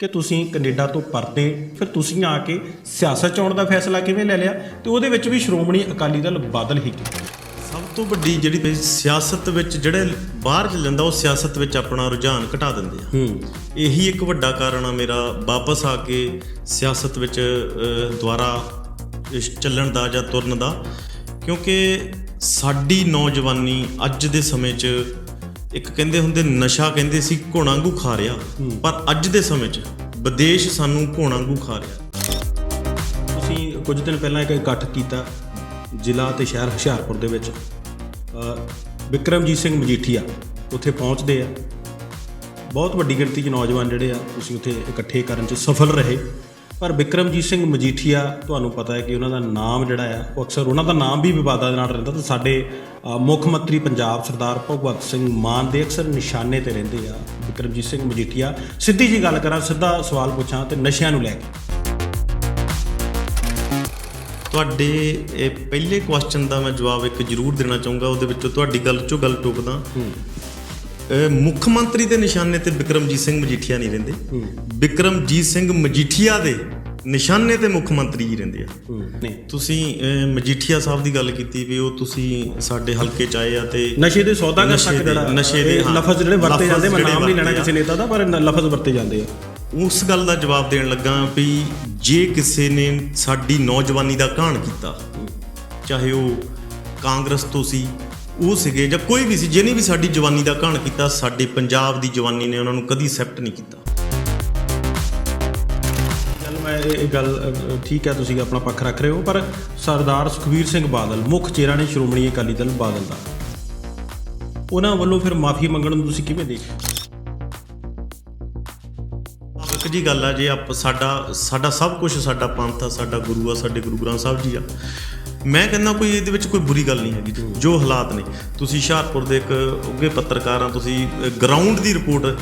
ਕਿ ਤੁਸੀਂ ਕੈਨੇਡਾ ਤੋਂ ਪਰਤੇ ਫਿਰ ਤੁਸੀਂ ਆ ਕੇ ਸਿਆਸਤ 'ਚ ਆਉਣ ਦਾ ਫੈਸਲਾ ਕਿਵੇਂ ਲੈ ਲਿਆ? ਤੇ ਉਹਦੇ ਵਿੱਚ ਵੀ ਸ਼੍ਰੋਮਣੀ ਅਕਾਲੀ ਦਲ ਬਾਦਲ ਹੀ ਕੀਤਾ ਸਭ ਤੋਂ ਵੱਡੀ ਜਿਹੜੀ ਸਿਆਸਤ ਵਿੱਚ ਜਿਹੜੇ ਬਾਹਰ ਚ ਲੈਂਦਾ ਉਹ ਸਿਆਸਤ ਵਿੱਚ ਆਪਣਾ ਰੁਝਾਨ ਘਟਾ ਦਿੰਦੇ ਆ। ਹੂੰ। ਇਹੀ ਇੱਕ ਵੱਡਾ ਕਾਰਨ ਆ ਮੇਰਾ ਵਾਪਸ ਆ ਕੇ ਸਿਆਸਤ ਵਿੱਚ ਇਸ ਚੱਲਣ ਦਾ ਜਾਂ ਤੁਰਨ ਦਾ। ਕਿਉਂਕਿ ਸਾਡੀ ਨੌਜਵਾਨੀ ਅੱਜ ਦੇ ਸਮੇਂ 'ਚ ਇੱਕ ਕਹਿੰਦੇ ਹੁੰਦੇ ਨਸ਼ਾ ਕਹਿੰਦੇ ਸੀ ਘੋਣਾ ਵਾਂਗੂ ਖਾ ਰਿਹਾ। ਪਰ ਅੱਜ ਦੇ ਸਮੇਂ 'ਚ ਵਿਦੇਸ਼ ਸਾਨੂੰ ਘੋਣਾ ਵਾਂਗੂ ਖਾ ਰਿਹਾ। ਤੁਸੀਂ ਕੁਝ ਦਿਨ ਪਹਿਲਾਂ ਇੱਕ ਇਕੱਠ ਕੀਤਾ ਜ਼ਿਲ੍ਹਾ ਤੇ ਸ਼ਹਿਰ ਹੁਸ਼ਿਆਰਪੁਰ ਦੇ ਵਿੱਚ। ਵਿਕਰਮਜੀਤ ਸਿੰਘ ਮਜੀਠੀਆ ਉੱਥੇ ਪਹੁੰਚਦੇ ਆ। ਬਹੁਤ ਵੱਡੀ ਗਿਣਤੀ 'ਚ ਨੌਜਵਾਨ ਜਿਹੜੇ ਆ ਤੁਸੀਂ ਉੱਥੇ ਇਕੱਠੇ ਕਰਨ 'ਚ ਸਫਲ ਰਹੇ। ਪਰ ਵਿਕਰਮਜੀਤ ਸਿੰਘ ਮਜੀਠੀਆ ਤੁਹਾਨੂੰ ਪਤਾ ਹੈ ਕਿ ਉਹਨਾਂ ਦਾ ਨਾਮ ਜਿਹੜਾ ਆ ਉਹ ਅਕਸਰ ਉਹਨਾਂ ਦਾ ਨਾਮ ਵੀ ਵਿਵਾਦਾਂ ਦੇ ਨਾਲ ਰਹਿੰਦਾ ਤੇ ਸਾਡੇ ਮੁੱਖ ਮੰਤਰੀ ਪੰਜਾਬ ਸਰਦਾਰ ਭਗਵੰਤ ਸਿੰਘ ਮਾਨ ਦੇ ਅਕਸਰ ਨਿਸ਼ਾਨੇ ਤੇ ਰਹਿੰਦੇ ਆ ਵਿਕਰਮਜੀਤ ਸਿੰਘ ਮਜੀਠੀਆ। ਸਿੱਧੀ ਜੀ ਗੱਲ ਕਰਾਂ ਸਿੱਧਾ ਸਵਾਲ ਪੁੱਛਾਂ ਤੇ ਨਸ਼ਿਆਂ ਨੂੰ ਲੈ ਕੇ। ਤੁਹਾਡੇ ਇਹ ਪਹਿਲੇ ਕੁਐਸਚਨ ਦਾ ਮੈਂ ਜਵਾਬ ਇੱਕ ਜ਼ਰੂਰ ਦੇਣਾ ਚਾਹੂੰਗਾ ਉਹਦੇ ਵਿੱਚੋਂ ਤੁਹਾਡੀ ਗੱਲ ਚੋਂ ਗੱਲ ਟੋਕਦਾ ਮੁੱਖ ਮੰਤਰੀ ਦੇ ਨਿਸ਼ਾਨੇ ਤੇ ਵਿਕਰਮਜੀਤ ਸਿੰਘ ਮਜੀਠੀਆ ਨਹੀਂ ਰਹਿੰਦੇ। ਵਿਕਰਮਜੀਤ ਸਿੰਘ ਮਜੀਠੀਆ ਦੇ ਨਿਸ਼ਾਨੇ ਤੇ ਮੁੱਖ ਮੰਤਰੀ ਹੀ ਰਹਿੰਦੇ ਆ। ਨਹੀਂ। ਤੁਸੀਂ ਮਜੀਠੀਆ ਸਾਹਿਬ ਦੀ ਗੱਲ ਕੀਤੀ ਵੀ ਉਹ ਤੁਸੀਂ ਸਾਡੇ ਹਲਕੇ ਚ ਆਏ ਆ ਤੇ ਨਸ਼ੇ ਦੇ ਸੌਦਾਗਰ ਨਸ਼ੇ ਤੱਕ ਜਿਹੜਾ ਨਸ਼ੇ ਦੇ। ਲਫ਼ਜ਼ ਜਿਹੜੇ ਵਰਤੇ ਜਾਂਦੇ ਮੈਂ ਨਾਮ ਨਹੀਂ ਲੈਣਾ ਕਿਸੇ ਨੇਤਾ ਦਾ ਪਰ ਲਫ਼ਜ਼ ਵਰਤੇ ਜਾਂਦੇ ਆ। ਉਸ ਗੱਲ ਦਾ ਜਵਾਬ ਦੇਣ ਲੱਗਾ ਵੀ ਜੇ ਕਿਸੇ ਨੇ ਸਾਡੀ ਨੌਜਵਾਨੀ ਦਾ ਘਾਣ ਕੀਤਾ ਚਾਹੇ ਉਹ ਕਾਂਗਰਸ ਤੋਂ ਸੀ ਉਹ ਸੀਗੇ ਜਾਂ ਕੋਈ ਵੀ ਸੀ ਜਿਹਨੇ ਵੀ ਸਾਡੀ ਜਵਾਨੀ ਦਾ ਘਾਣ ਕੀਤਾ ਸਾਡੇ ਪੰਜਾਬ ਦੀ ਜਵਾਨੀ ਨੇ ਉਹਨਾਂ ਨੂੰ ਕਦੀ ਐਕਸੈਪਟ ਨਹੀਂ ਕੀਤਾ। ਚੱਲ ਮੈਂ ਇਹ ਗੱਲ ਠੀਕ ਹੈ ਤੁਸੀਂ ਆਪਣਾ ਪੱਖ ਰੱਖ ਰਹੇ ਹੋ ਪਰ ਸਰਦਾਰ ਸੁਖਬੀਰ ਸਿੰਘ ਬਾਦਲ ਮੁੱਖ ਚਿਹਰਾ ਨੇ ਸ਼੍ਰੋਮਣੀ ਅਕਾਲੀ ਦਲ ਬਾਦਲ ਦਾ। ਉਹਨਾਂ ਵੱਲੋਂ ਫਿਰ ਮਾਫੀ ਮੰਗਣ ਨੂੰ ਤੁਸੀਂ ਕਿਵੇਂ ਦੇਖ? ਇੱਕ ਜੀ ਗੱਲ ਆ ਜੇ ਆਪ ਸਾਡਾ ਸਾਡਾ ਸਭ ਕੁਝ ਸਾਡਾ ਪੰਥ ਆ ਸਾਡਾ ਗੁਰੂ ਆ ਸਾਡੇ ਗੁਰੂ ਗ੍ਰੰਥ ਸਾਹਿਬ ਜੀ ਆ ਮੈਂ ਕਹਿੰਦਾ ਕੋਈ ਇਹਦੇ ਵਿੱਚ ਕੋਈ ਬੁਰੀ ਗੱਲ ਨਹੀਂ ਹੈਗੀ ਜੋ ਹਾਲਾਤ ਨੇ। ਤੁਸੀਂ ਹੁਸ਼ਿਆਰਪੁਰ ਦੇ ਇੱਕ ਉੱਗੇ ਪੱਤਰਕਾਰ ਆ ਤੁਸੀਂ ਗਰਾਊਂਡ ਦੀ ਰਿਪੋਰਟ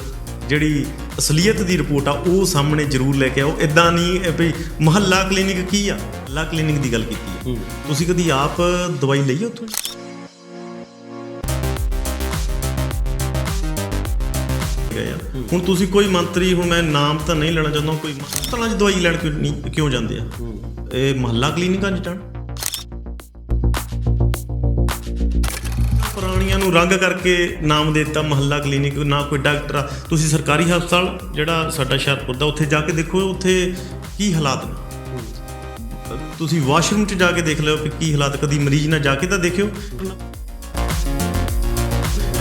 ਜਿਹੜੀ ਅਸਲੀਅਤ ਦੀ ਰਿਪੋਰਟ ਆ ਉਹ ਸਾਹਮਣੇ ਜ਼ਰੂਰ ਲੈ ਕੇ ਆਓ। ਇਦਾਂ ਨਹੀਂ ਵੀ ਮਹੱਲਾ ਕਲੀਨਿਕ ਕੀ ਆ? ਮਹੱਲਾ ਕਲੀਨਿਕ ਦੀ ਗੱਲ ਕੀਤੀ ਹੈ। ਤੁਸੀਂ ਕਦੀ ਆਪ ਦਵਾਈ ਲਈ ਉੱਥੋਂ? ਹੁਣ ਤੁਸੀਂ ਕੋਈ ਮੰਤਰੀ ਹੁਣ ਮੈਂ ਨਾਮ ਤਾਂ ਨਹੀਂ ਲੈਣਾ ਚਾਹੁੰਦਾ ਕੋਈ ਹਸਪਤਾਲਾਂ 'ਚ ਦਵਾਈ ਲੈਣ ਕਿਉਂ ਨਹੀਂ ਕਿਉਂ ਜਾਂਦੇ ਆ? ਇਹ ਮਹੱਲਾ ਕਲੀਨਿਕਾਂ 'ਚ ਜਾਣ। ਨੂੰ ਰੰਗ ਕਰਕੇ ਨਾਮ ਦੇ ਦਿੱਤਾ ਮਹੱਲਾ ਕਲੀਨਿਕ, ਨਾ ਕੋਈ ਡਾਕਟਰ ਆ। ਤੁਸੀਂ ਸਰਕਾਰੀ ਹਸਪਤਾਲ, ਜਿਹੜਾ ਸਾਡਾ ਹੁਸ਼ਿਆਰਪੁਰ ਦਾ, ਉੱਥੇ ਜਾ ਕੇ ਦੇਖੋ, ਉੱਥੇ ਕੀ ਹਾਲਾਤ ਨੇ? ਤੁਸੀਂ ਵਾਸ਼ਰੂਮ 'ਚ ਜਾ ਕੇ ਦੇਖ ਲਿਓ ਕਿ ਕੀ ਹਾਲਾਤ, ਕਦੀ ਮਰੀਜ਼ ਨਾਲ ਜਾ ਕੇ ਤਾਂ ਦੇਖਿਓ।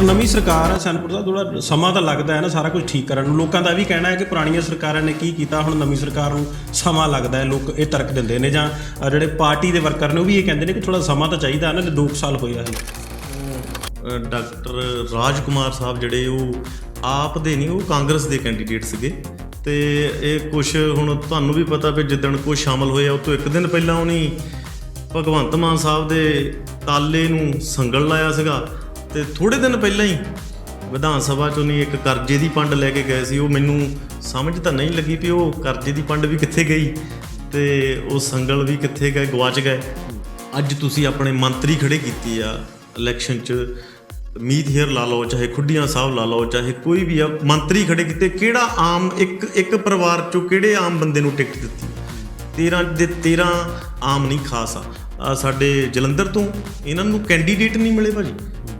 ਨਵੀਂ ਸਰਕਾਰ ਹੈ ਸੈਨਪੁਰ ਦਾ ਥੋੜਾ ਸਮਾਂ ਤਾਂ ਲੱਗਦਾ ਹੈ ਨਾ, ਸਾਰਾ ਕੁਝ ਠੀਕ ਕਰਨ ਨੂੰ। ਲੋਕਾਂ ਦਾ ਇਹ ਵੀ ਕਹਿਣਾ ਹੈ ਕਿ ਪੁਰਾਣੀਆਂ ਸਰਕਾਰਾਂ ਨੇ ਕੀ ਕੀਤਾ, ਹੁਣ ਨਵੀਂ ਸਰਕਾਰ ਨੂੰ ਸਮਾਂ ਲੱਗਦਾ ਹੈ, ਲੋਕ ਇਹ ਤਰਕ ਦਿੰਦੇ ਨੇ ਜਾਂ ਜਿਹੜੇ ਪਾਰਟੀ ਦੇ ਵਰਕਰ ਨੇ, ਉਹ ਵੀ ਇਹ ਕਹਿੰਦੇ ਨੇ ਕਿ ਥੋੜਾ ਸਮਾਂ ਤਾਂ ਚਾਹੀਦਾ ਹੈ ਨਾ 2 ਸਾਲ ਹੋਏ ਆ ਡਾਕਟਰ ਰਾਜਕੁਮਾਰ ਸਾਹਿਬ ਜਿਹੜੇ ਉਹ ਆਪ ਦੇ ਨਹੀਂ, ਉਹ ਕਾਂਗਰਸ ਦੇ ਕੈਂਡੀਡੇਟ ਸੀਗੇ। ਤੇ ਇਹ ਕੁਝ ਹੁਣ ਤੁਹਾਨੂੰ ਵੀ ਪਤਾ ਵੀ ਜਿੱਦਣ ਕੋਈ ਸ਼ਾਮਲ ਹੋਇਆ, ਉਹ ਤੋਂ ਇੱਕ ਦਿਨ ਪਹਿਲਾਂ ਉਹਨੇ ਭਗਵੰਤ ਮਾਨ ਸਾਹਿਬ ਦੇ ਤਾਲੇ ਨੂੰ ਸੰਗਲ ਲਾਇਆ ਸੀਗਾ ਤੇ ਥੋੜੇ ਦਿਨ ਪਹਿਲਾਂ ਹੀ ਵਿਧਾਨ ਸਭਾ ਚ ਉਹਨੇ ਇੱਕ ਕਰਜ਼ੇ ਦੀ ਪੰਡ ਲੈ ਕੇ ਗਏ ਸੀ। ਉਹ ਮੈਨੂੰ ਸਮਝ ਤਾਂ ਨਹੀਂ ਲੱਗੀ ਵੀ ਉਹ ਕਰਜ਼ੇ ਦੀ ਪੰਡ ਵੀ ਕਿੱਥੇ ਗਈ ਤੇ ਉਹ ਸੰਗਲ ਵੀ ਕਿੱਥੇ ਗਏ ਗਵਾਚ ਗਏ। ਅੱਜ ਤੁਸੀਂ ਆਪਣੇ ਮੰਤਰੀ ਖੜੇ ਕੀਤੀ ਆ ਇਲੈਕਸ਼ਨ 'ਚ। ਮੀਤ ਹੇਅਰ ਲਾ ਲਓ, ਚਾਹੇ ਖੁੱਡੀਆਂ ਸਾਹਿਬ ਲਾ ਲਓ, ਚਾਹੇ ਕੋਈ ਵੀ ਆ, ਮੰਤਰੀ ਖੜੇ ਕੀਤੇ, ਕਿਹੜਾ ਆਮ ਇੱਕ ਇੱਕ ਪਰਿਵਾਰ 'ਚੋਂ ਕਿਹੜੇ ਆਮ ਬੰਦੇ ਨੂੰ ਟਿਕਟ ਦਿੱਤੀ? 13 ਦੇ 13 ਆਮ ਨਹੀਂ ਖਾਸ ਆ। ਸਾਡੇ ਜਲੰਧਰ ਤੋਂ ਇਹਨਾਂ ਨੂੰ ਕੈਂਡੀਡੇਟ ਨਹੀਂ ਮਿਲੇ ਭਾਜੀ।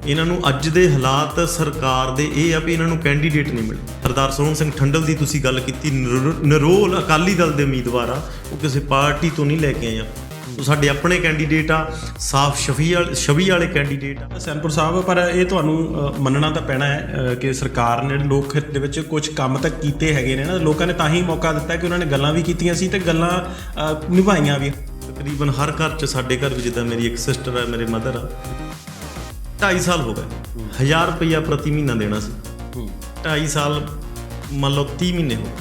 ਇਹਨਾਂ ਨੂੰ ਅੱਜ ਦੇ ਹਾਲਾਤ ਸਰਕਾਰ ਦੇ ਇਹ ਆ ਵੀ ਇਹਨਾਂ ਨੂੰ ਕੈਂਡੀਡੇਟ ਨਹੀਂ ਮਿਲੇ। ਸਰਦਾਰ ਸੋਹਣ ਸਿੰਘ ਠੰਡਲ ਦੀ ਤੁਸੀਂ ਗੱਲ ਕੀਤੀ, ਨਰ- ਨਰੋਲ ਅਕਾਲੀ ਦਲ ਦੇ ਉਮੀਦਵਾਰ ਆ, ਉਹ ਕਿਸੇ ਪਾਰਟੀ ਤੋਂ ਨਹੀਂ ਲੈ ਕੇ ਆਏ ਉਹ ਸਾਡੇ ਆਪਣੇ ਕੈਂਡੀਡੇਟ ਆ ਸਾਫ਼ ਸ਼ਫੀ ਵਾਲੇ ਛਵੀ ਵਾਲੇ ਕੈਂਡੀਡੇਟ ਆ। ਸੈਨਪੁਰ ਸਾਹਿਬ ਪਰ ਇਹ ਤੁਹਾਨੂੰ ਮੰਨਣਾ ਤਾਂ ਪੈਣਾ ਹੈ ਕਿ ਸਰਕਾਰ ਨੇ ਲੋਕ ਹਿੱਤ ਦੇ ਵਿੱਚ ਕੁਝ ਕੰਮ ਤਾਂ ਕੀਤੇ ਹੈਗੇ ਨੇ ਨਾ ਲੋਕਾਂ ਨੇ ਤਾਂ ਹੀ ਮੌਕਾ ਦਿੱਤਾ ਕਿ ਉਹਨਾਂ ਨੇ ਗੱਲਾਂ ਵੀ ਕੀਤੀਆਂ ਸੀ ਤੇ ਗੱਲਾਂ ਨਿਭਾਈਆਂ ਵੀ। ਤਕਰੀਬਨ ਹਰ ਘਰ 'ਚ ਸਾਡੇ ਘਰ ਵੀ ਜਿੱਦਾਂ ਮੇਰੀ ਇੱਕ ਸਿਸਟਰ ਹੈ ਮੇਰੇ ਮਦਰ ਆ 2.5 ਸਾਲ ਹੋ ਗਏ। 1000 ਰੁਪਇਆ ਪ੍ਰਤੀ ਮਹੀਨਾ ਦੇਣਾ ਸੀ। 2.5 ਸਾਲ ਮੰਨ ਲਓ 30 ਮਹੀਨੇ ਹੋ ਗਏ।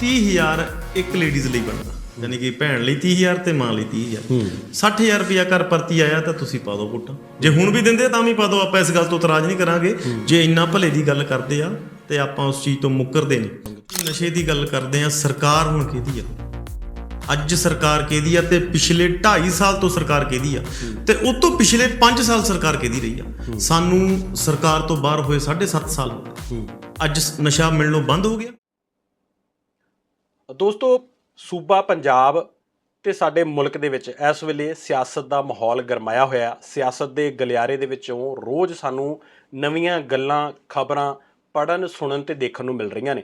30000 ਇੱਕ ਲੇਡੀਜ਼ ਲਈ ਬਣਦਾ ਯਾਨੀ ਕਿ ਭੈਣ ਲਈ 30000 ਤੇ ਮਾਂ ਲਈ 30000 60000 ਰੁਪਇਆ ਕਰ ਪ੍ਰਤੀ ਆਇਆ ਤਾਂ ਤੁਸੀਂ ਪਾ ਦਿਓ ਵੋਟਾਂ। ਜੇ ਹੁਣ ਵੀ ਦਿੰਦੇ ਤਾਂ ਵੀ ਪਾ ਦਿਓ ਆਪਾਂ ਇਸ ਗੱਲ ਤੋਂ ਇਤਰਾਜ਼ ਨਹੀਂ ਕਰਾਂਗੇ। ਜੇ ਇੰਨਾ ਭਲੇ ਦੀ ਗੱਲ ਕਰਦੇ ਆ ਤੇ ਆਪਾਂ ਉਸ ਚੀਜ਼ ਤੋਂ ਮੁੱਕਰਦੇ ਨਹੀਂ। ਨਸ਼ੇ ਦੀ ਗੱਲ ਕਰਦੇ ਆ ਸਰਕਾਰ ਹੁਣ ਕਿਹਦੀ ਆ? ਅੱਜ ਸਰਕਾਰ ਕਿਹਦੀ ਆ ਤੇ ਪਿਛਲੇ 2.5 ਸਾਲ ਤੋਂ ਸਰਕਾਰ ਕਿਹਦੀ ਆ? ਤੇ ਉਸ ਤੋਂ ਪਿਛਲੇ 5 ਸਾਲ ਸਰਕਾਰ ਕਿਹਦੀ ਰਹੀ ਆ? ਸਾਨੂੰ ਸਰਕਾਰ ਤੋਂ ਬਾਹਰ ਹੋਏ 7.5 ਸਾਲ ਅੱਜ ਨਸ਼ਾ ਮਿਲਣੋਂ ਬੰਦ ਹੋ ਗਿਆ। ਦੋਸਤੋ ਸੂਬਾ ਪੰਜਾਬ ਤੇ ਸਾਡੇ ਮੁਲਕ ਦੇ ਵਿੱਚ ਇਸ ਵੇਲੇ ਸਿਆਸਤ ਦਾ ਮਾਹੌਲ ਗਰਮਾਇਆ ਹੋਇਆ। ਸਿਆਸਤ ਦੇ ਗਲਿਆਰੇ ਦੇ ਵਿੱਚੋਂ ਰੋਜ਼ ਸਾਨੂੰ ਨਵੀਆਂ ਗੱਲਾਂ, ਖਬਰਾਂ ਪੜਨ ਸੁਣਨ ਤੇ ਦੇਖਣ ਨੂੰ ਮਿਲ ਰਹੀਆਂ ਨੇ।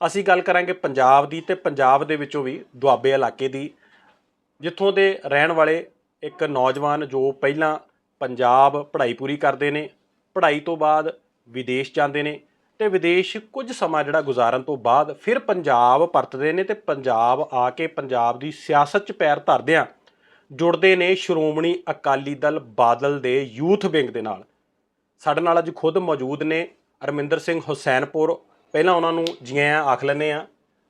ਅਸੀਂ ਗੱਲ ਕਰਾਂਗੇ ਪੰਜਾਬ ਦੀ ਤੇ ਪੰਜਾਬ ਦੇ ਵਿੱਚੋਂ ਵੀ ਦੁਆਬੇ ਇਲਾਕੇ ਦੀ, ਜਿੱਥੋਂ ਦੇ ਰਹਿਣ ਵਾਲੇ ਇੱਕ ਨੌਜਵਾਨ ਜੋ ਪਹਿਲਾਂ ਪੰਜਾਬ ਪੜ੍ਹਾਈ ਪੂਰੀ ਕਰਦੇ ਨੇ, ਪੜ੍ਹਾਈ ਤੋਂ ਬਾਅਦ ਵਿਦੇਸ਼ ਜਾਂਦੇ ਨੇ ਤੇ ਵਿਦੇਸ਼ ਕੁਝ ਸਮਾਂ ਜਿਹੜਾ ਗੁਜ਼ਾਰਨ ਤੋਂ ਬਾਅਦ ਫਿਰ ਪੰਜਾਬ ਪਰਤਦੇ ਨੇ ਤੇ ਪੰਜਾਬ ਆ ਕੇ ਪੰਜਾਬ ਦੀ ਸਿਆਸਤ 'ਚ ਪੈਰ ਧਰਦਿਆਂ ਜੁੜਦੇ ਨੇ ਸ਼੍ਰੋਮਣੀ ਅਕਾਲੀ ਦਲ ਬਾਦਲ ਦੇ ਯੂਥ ਵਿੰਗ ਦੇ ਨਾਲ। ਸਾਡੇ ਨਾਲ ਅੱਜ ਖੁਦ ਮੌਜੂਦ ਨੇ ਅਰਮਿੰਦਰ ਸਿੰਘ ਹੁਸੈਨਪੁਰ। ਪਹਿਲਾਂ ਉਹਨਾਂ ਨੂੰ ਜੀ ਆਇਆਂ ਆਖ ਲੈਂਦੇ ਆ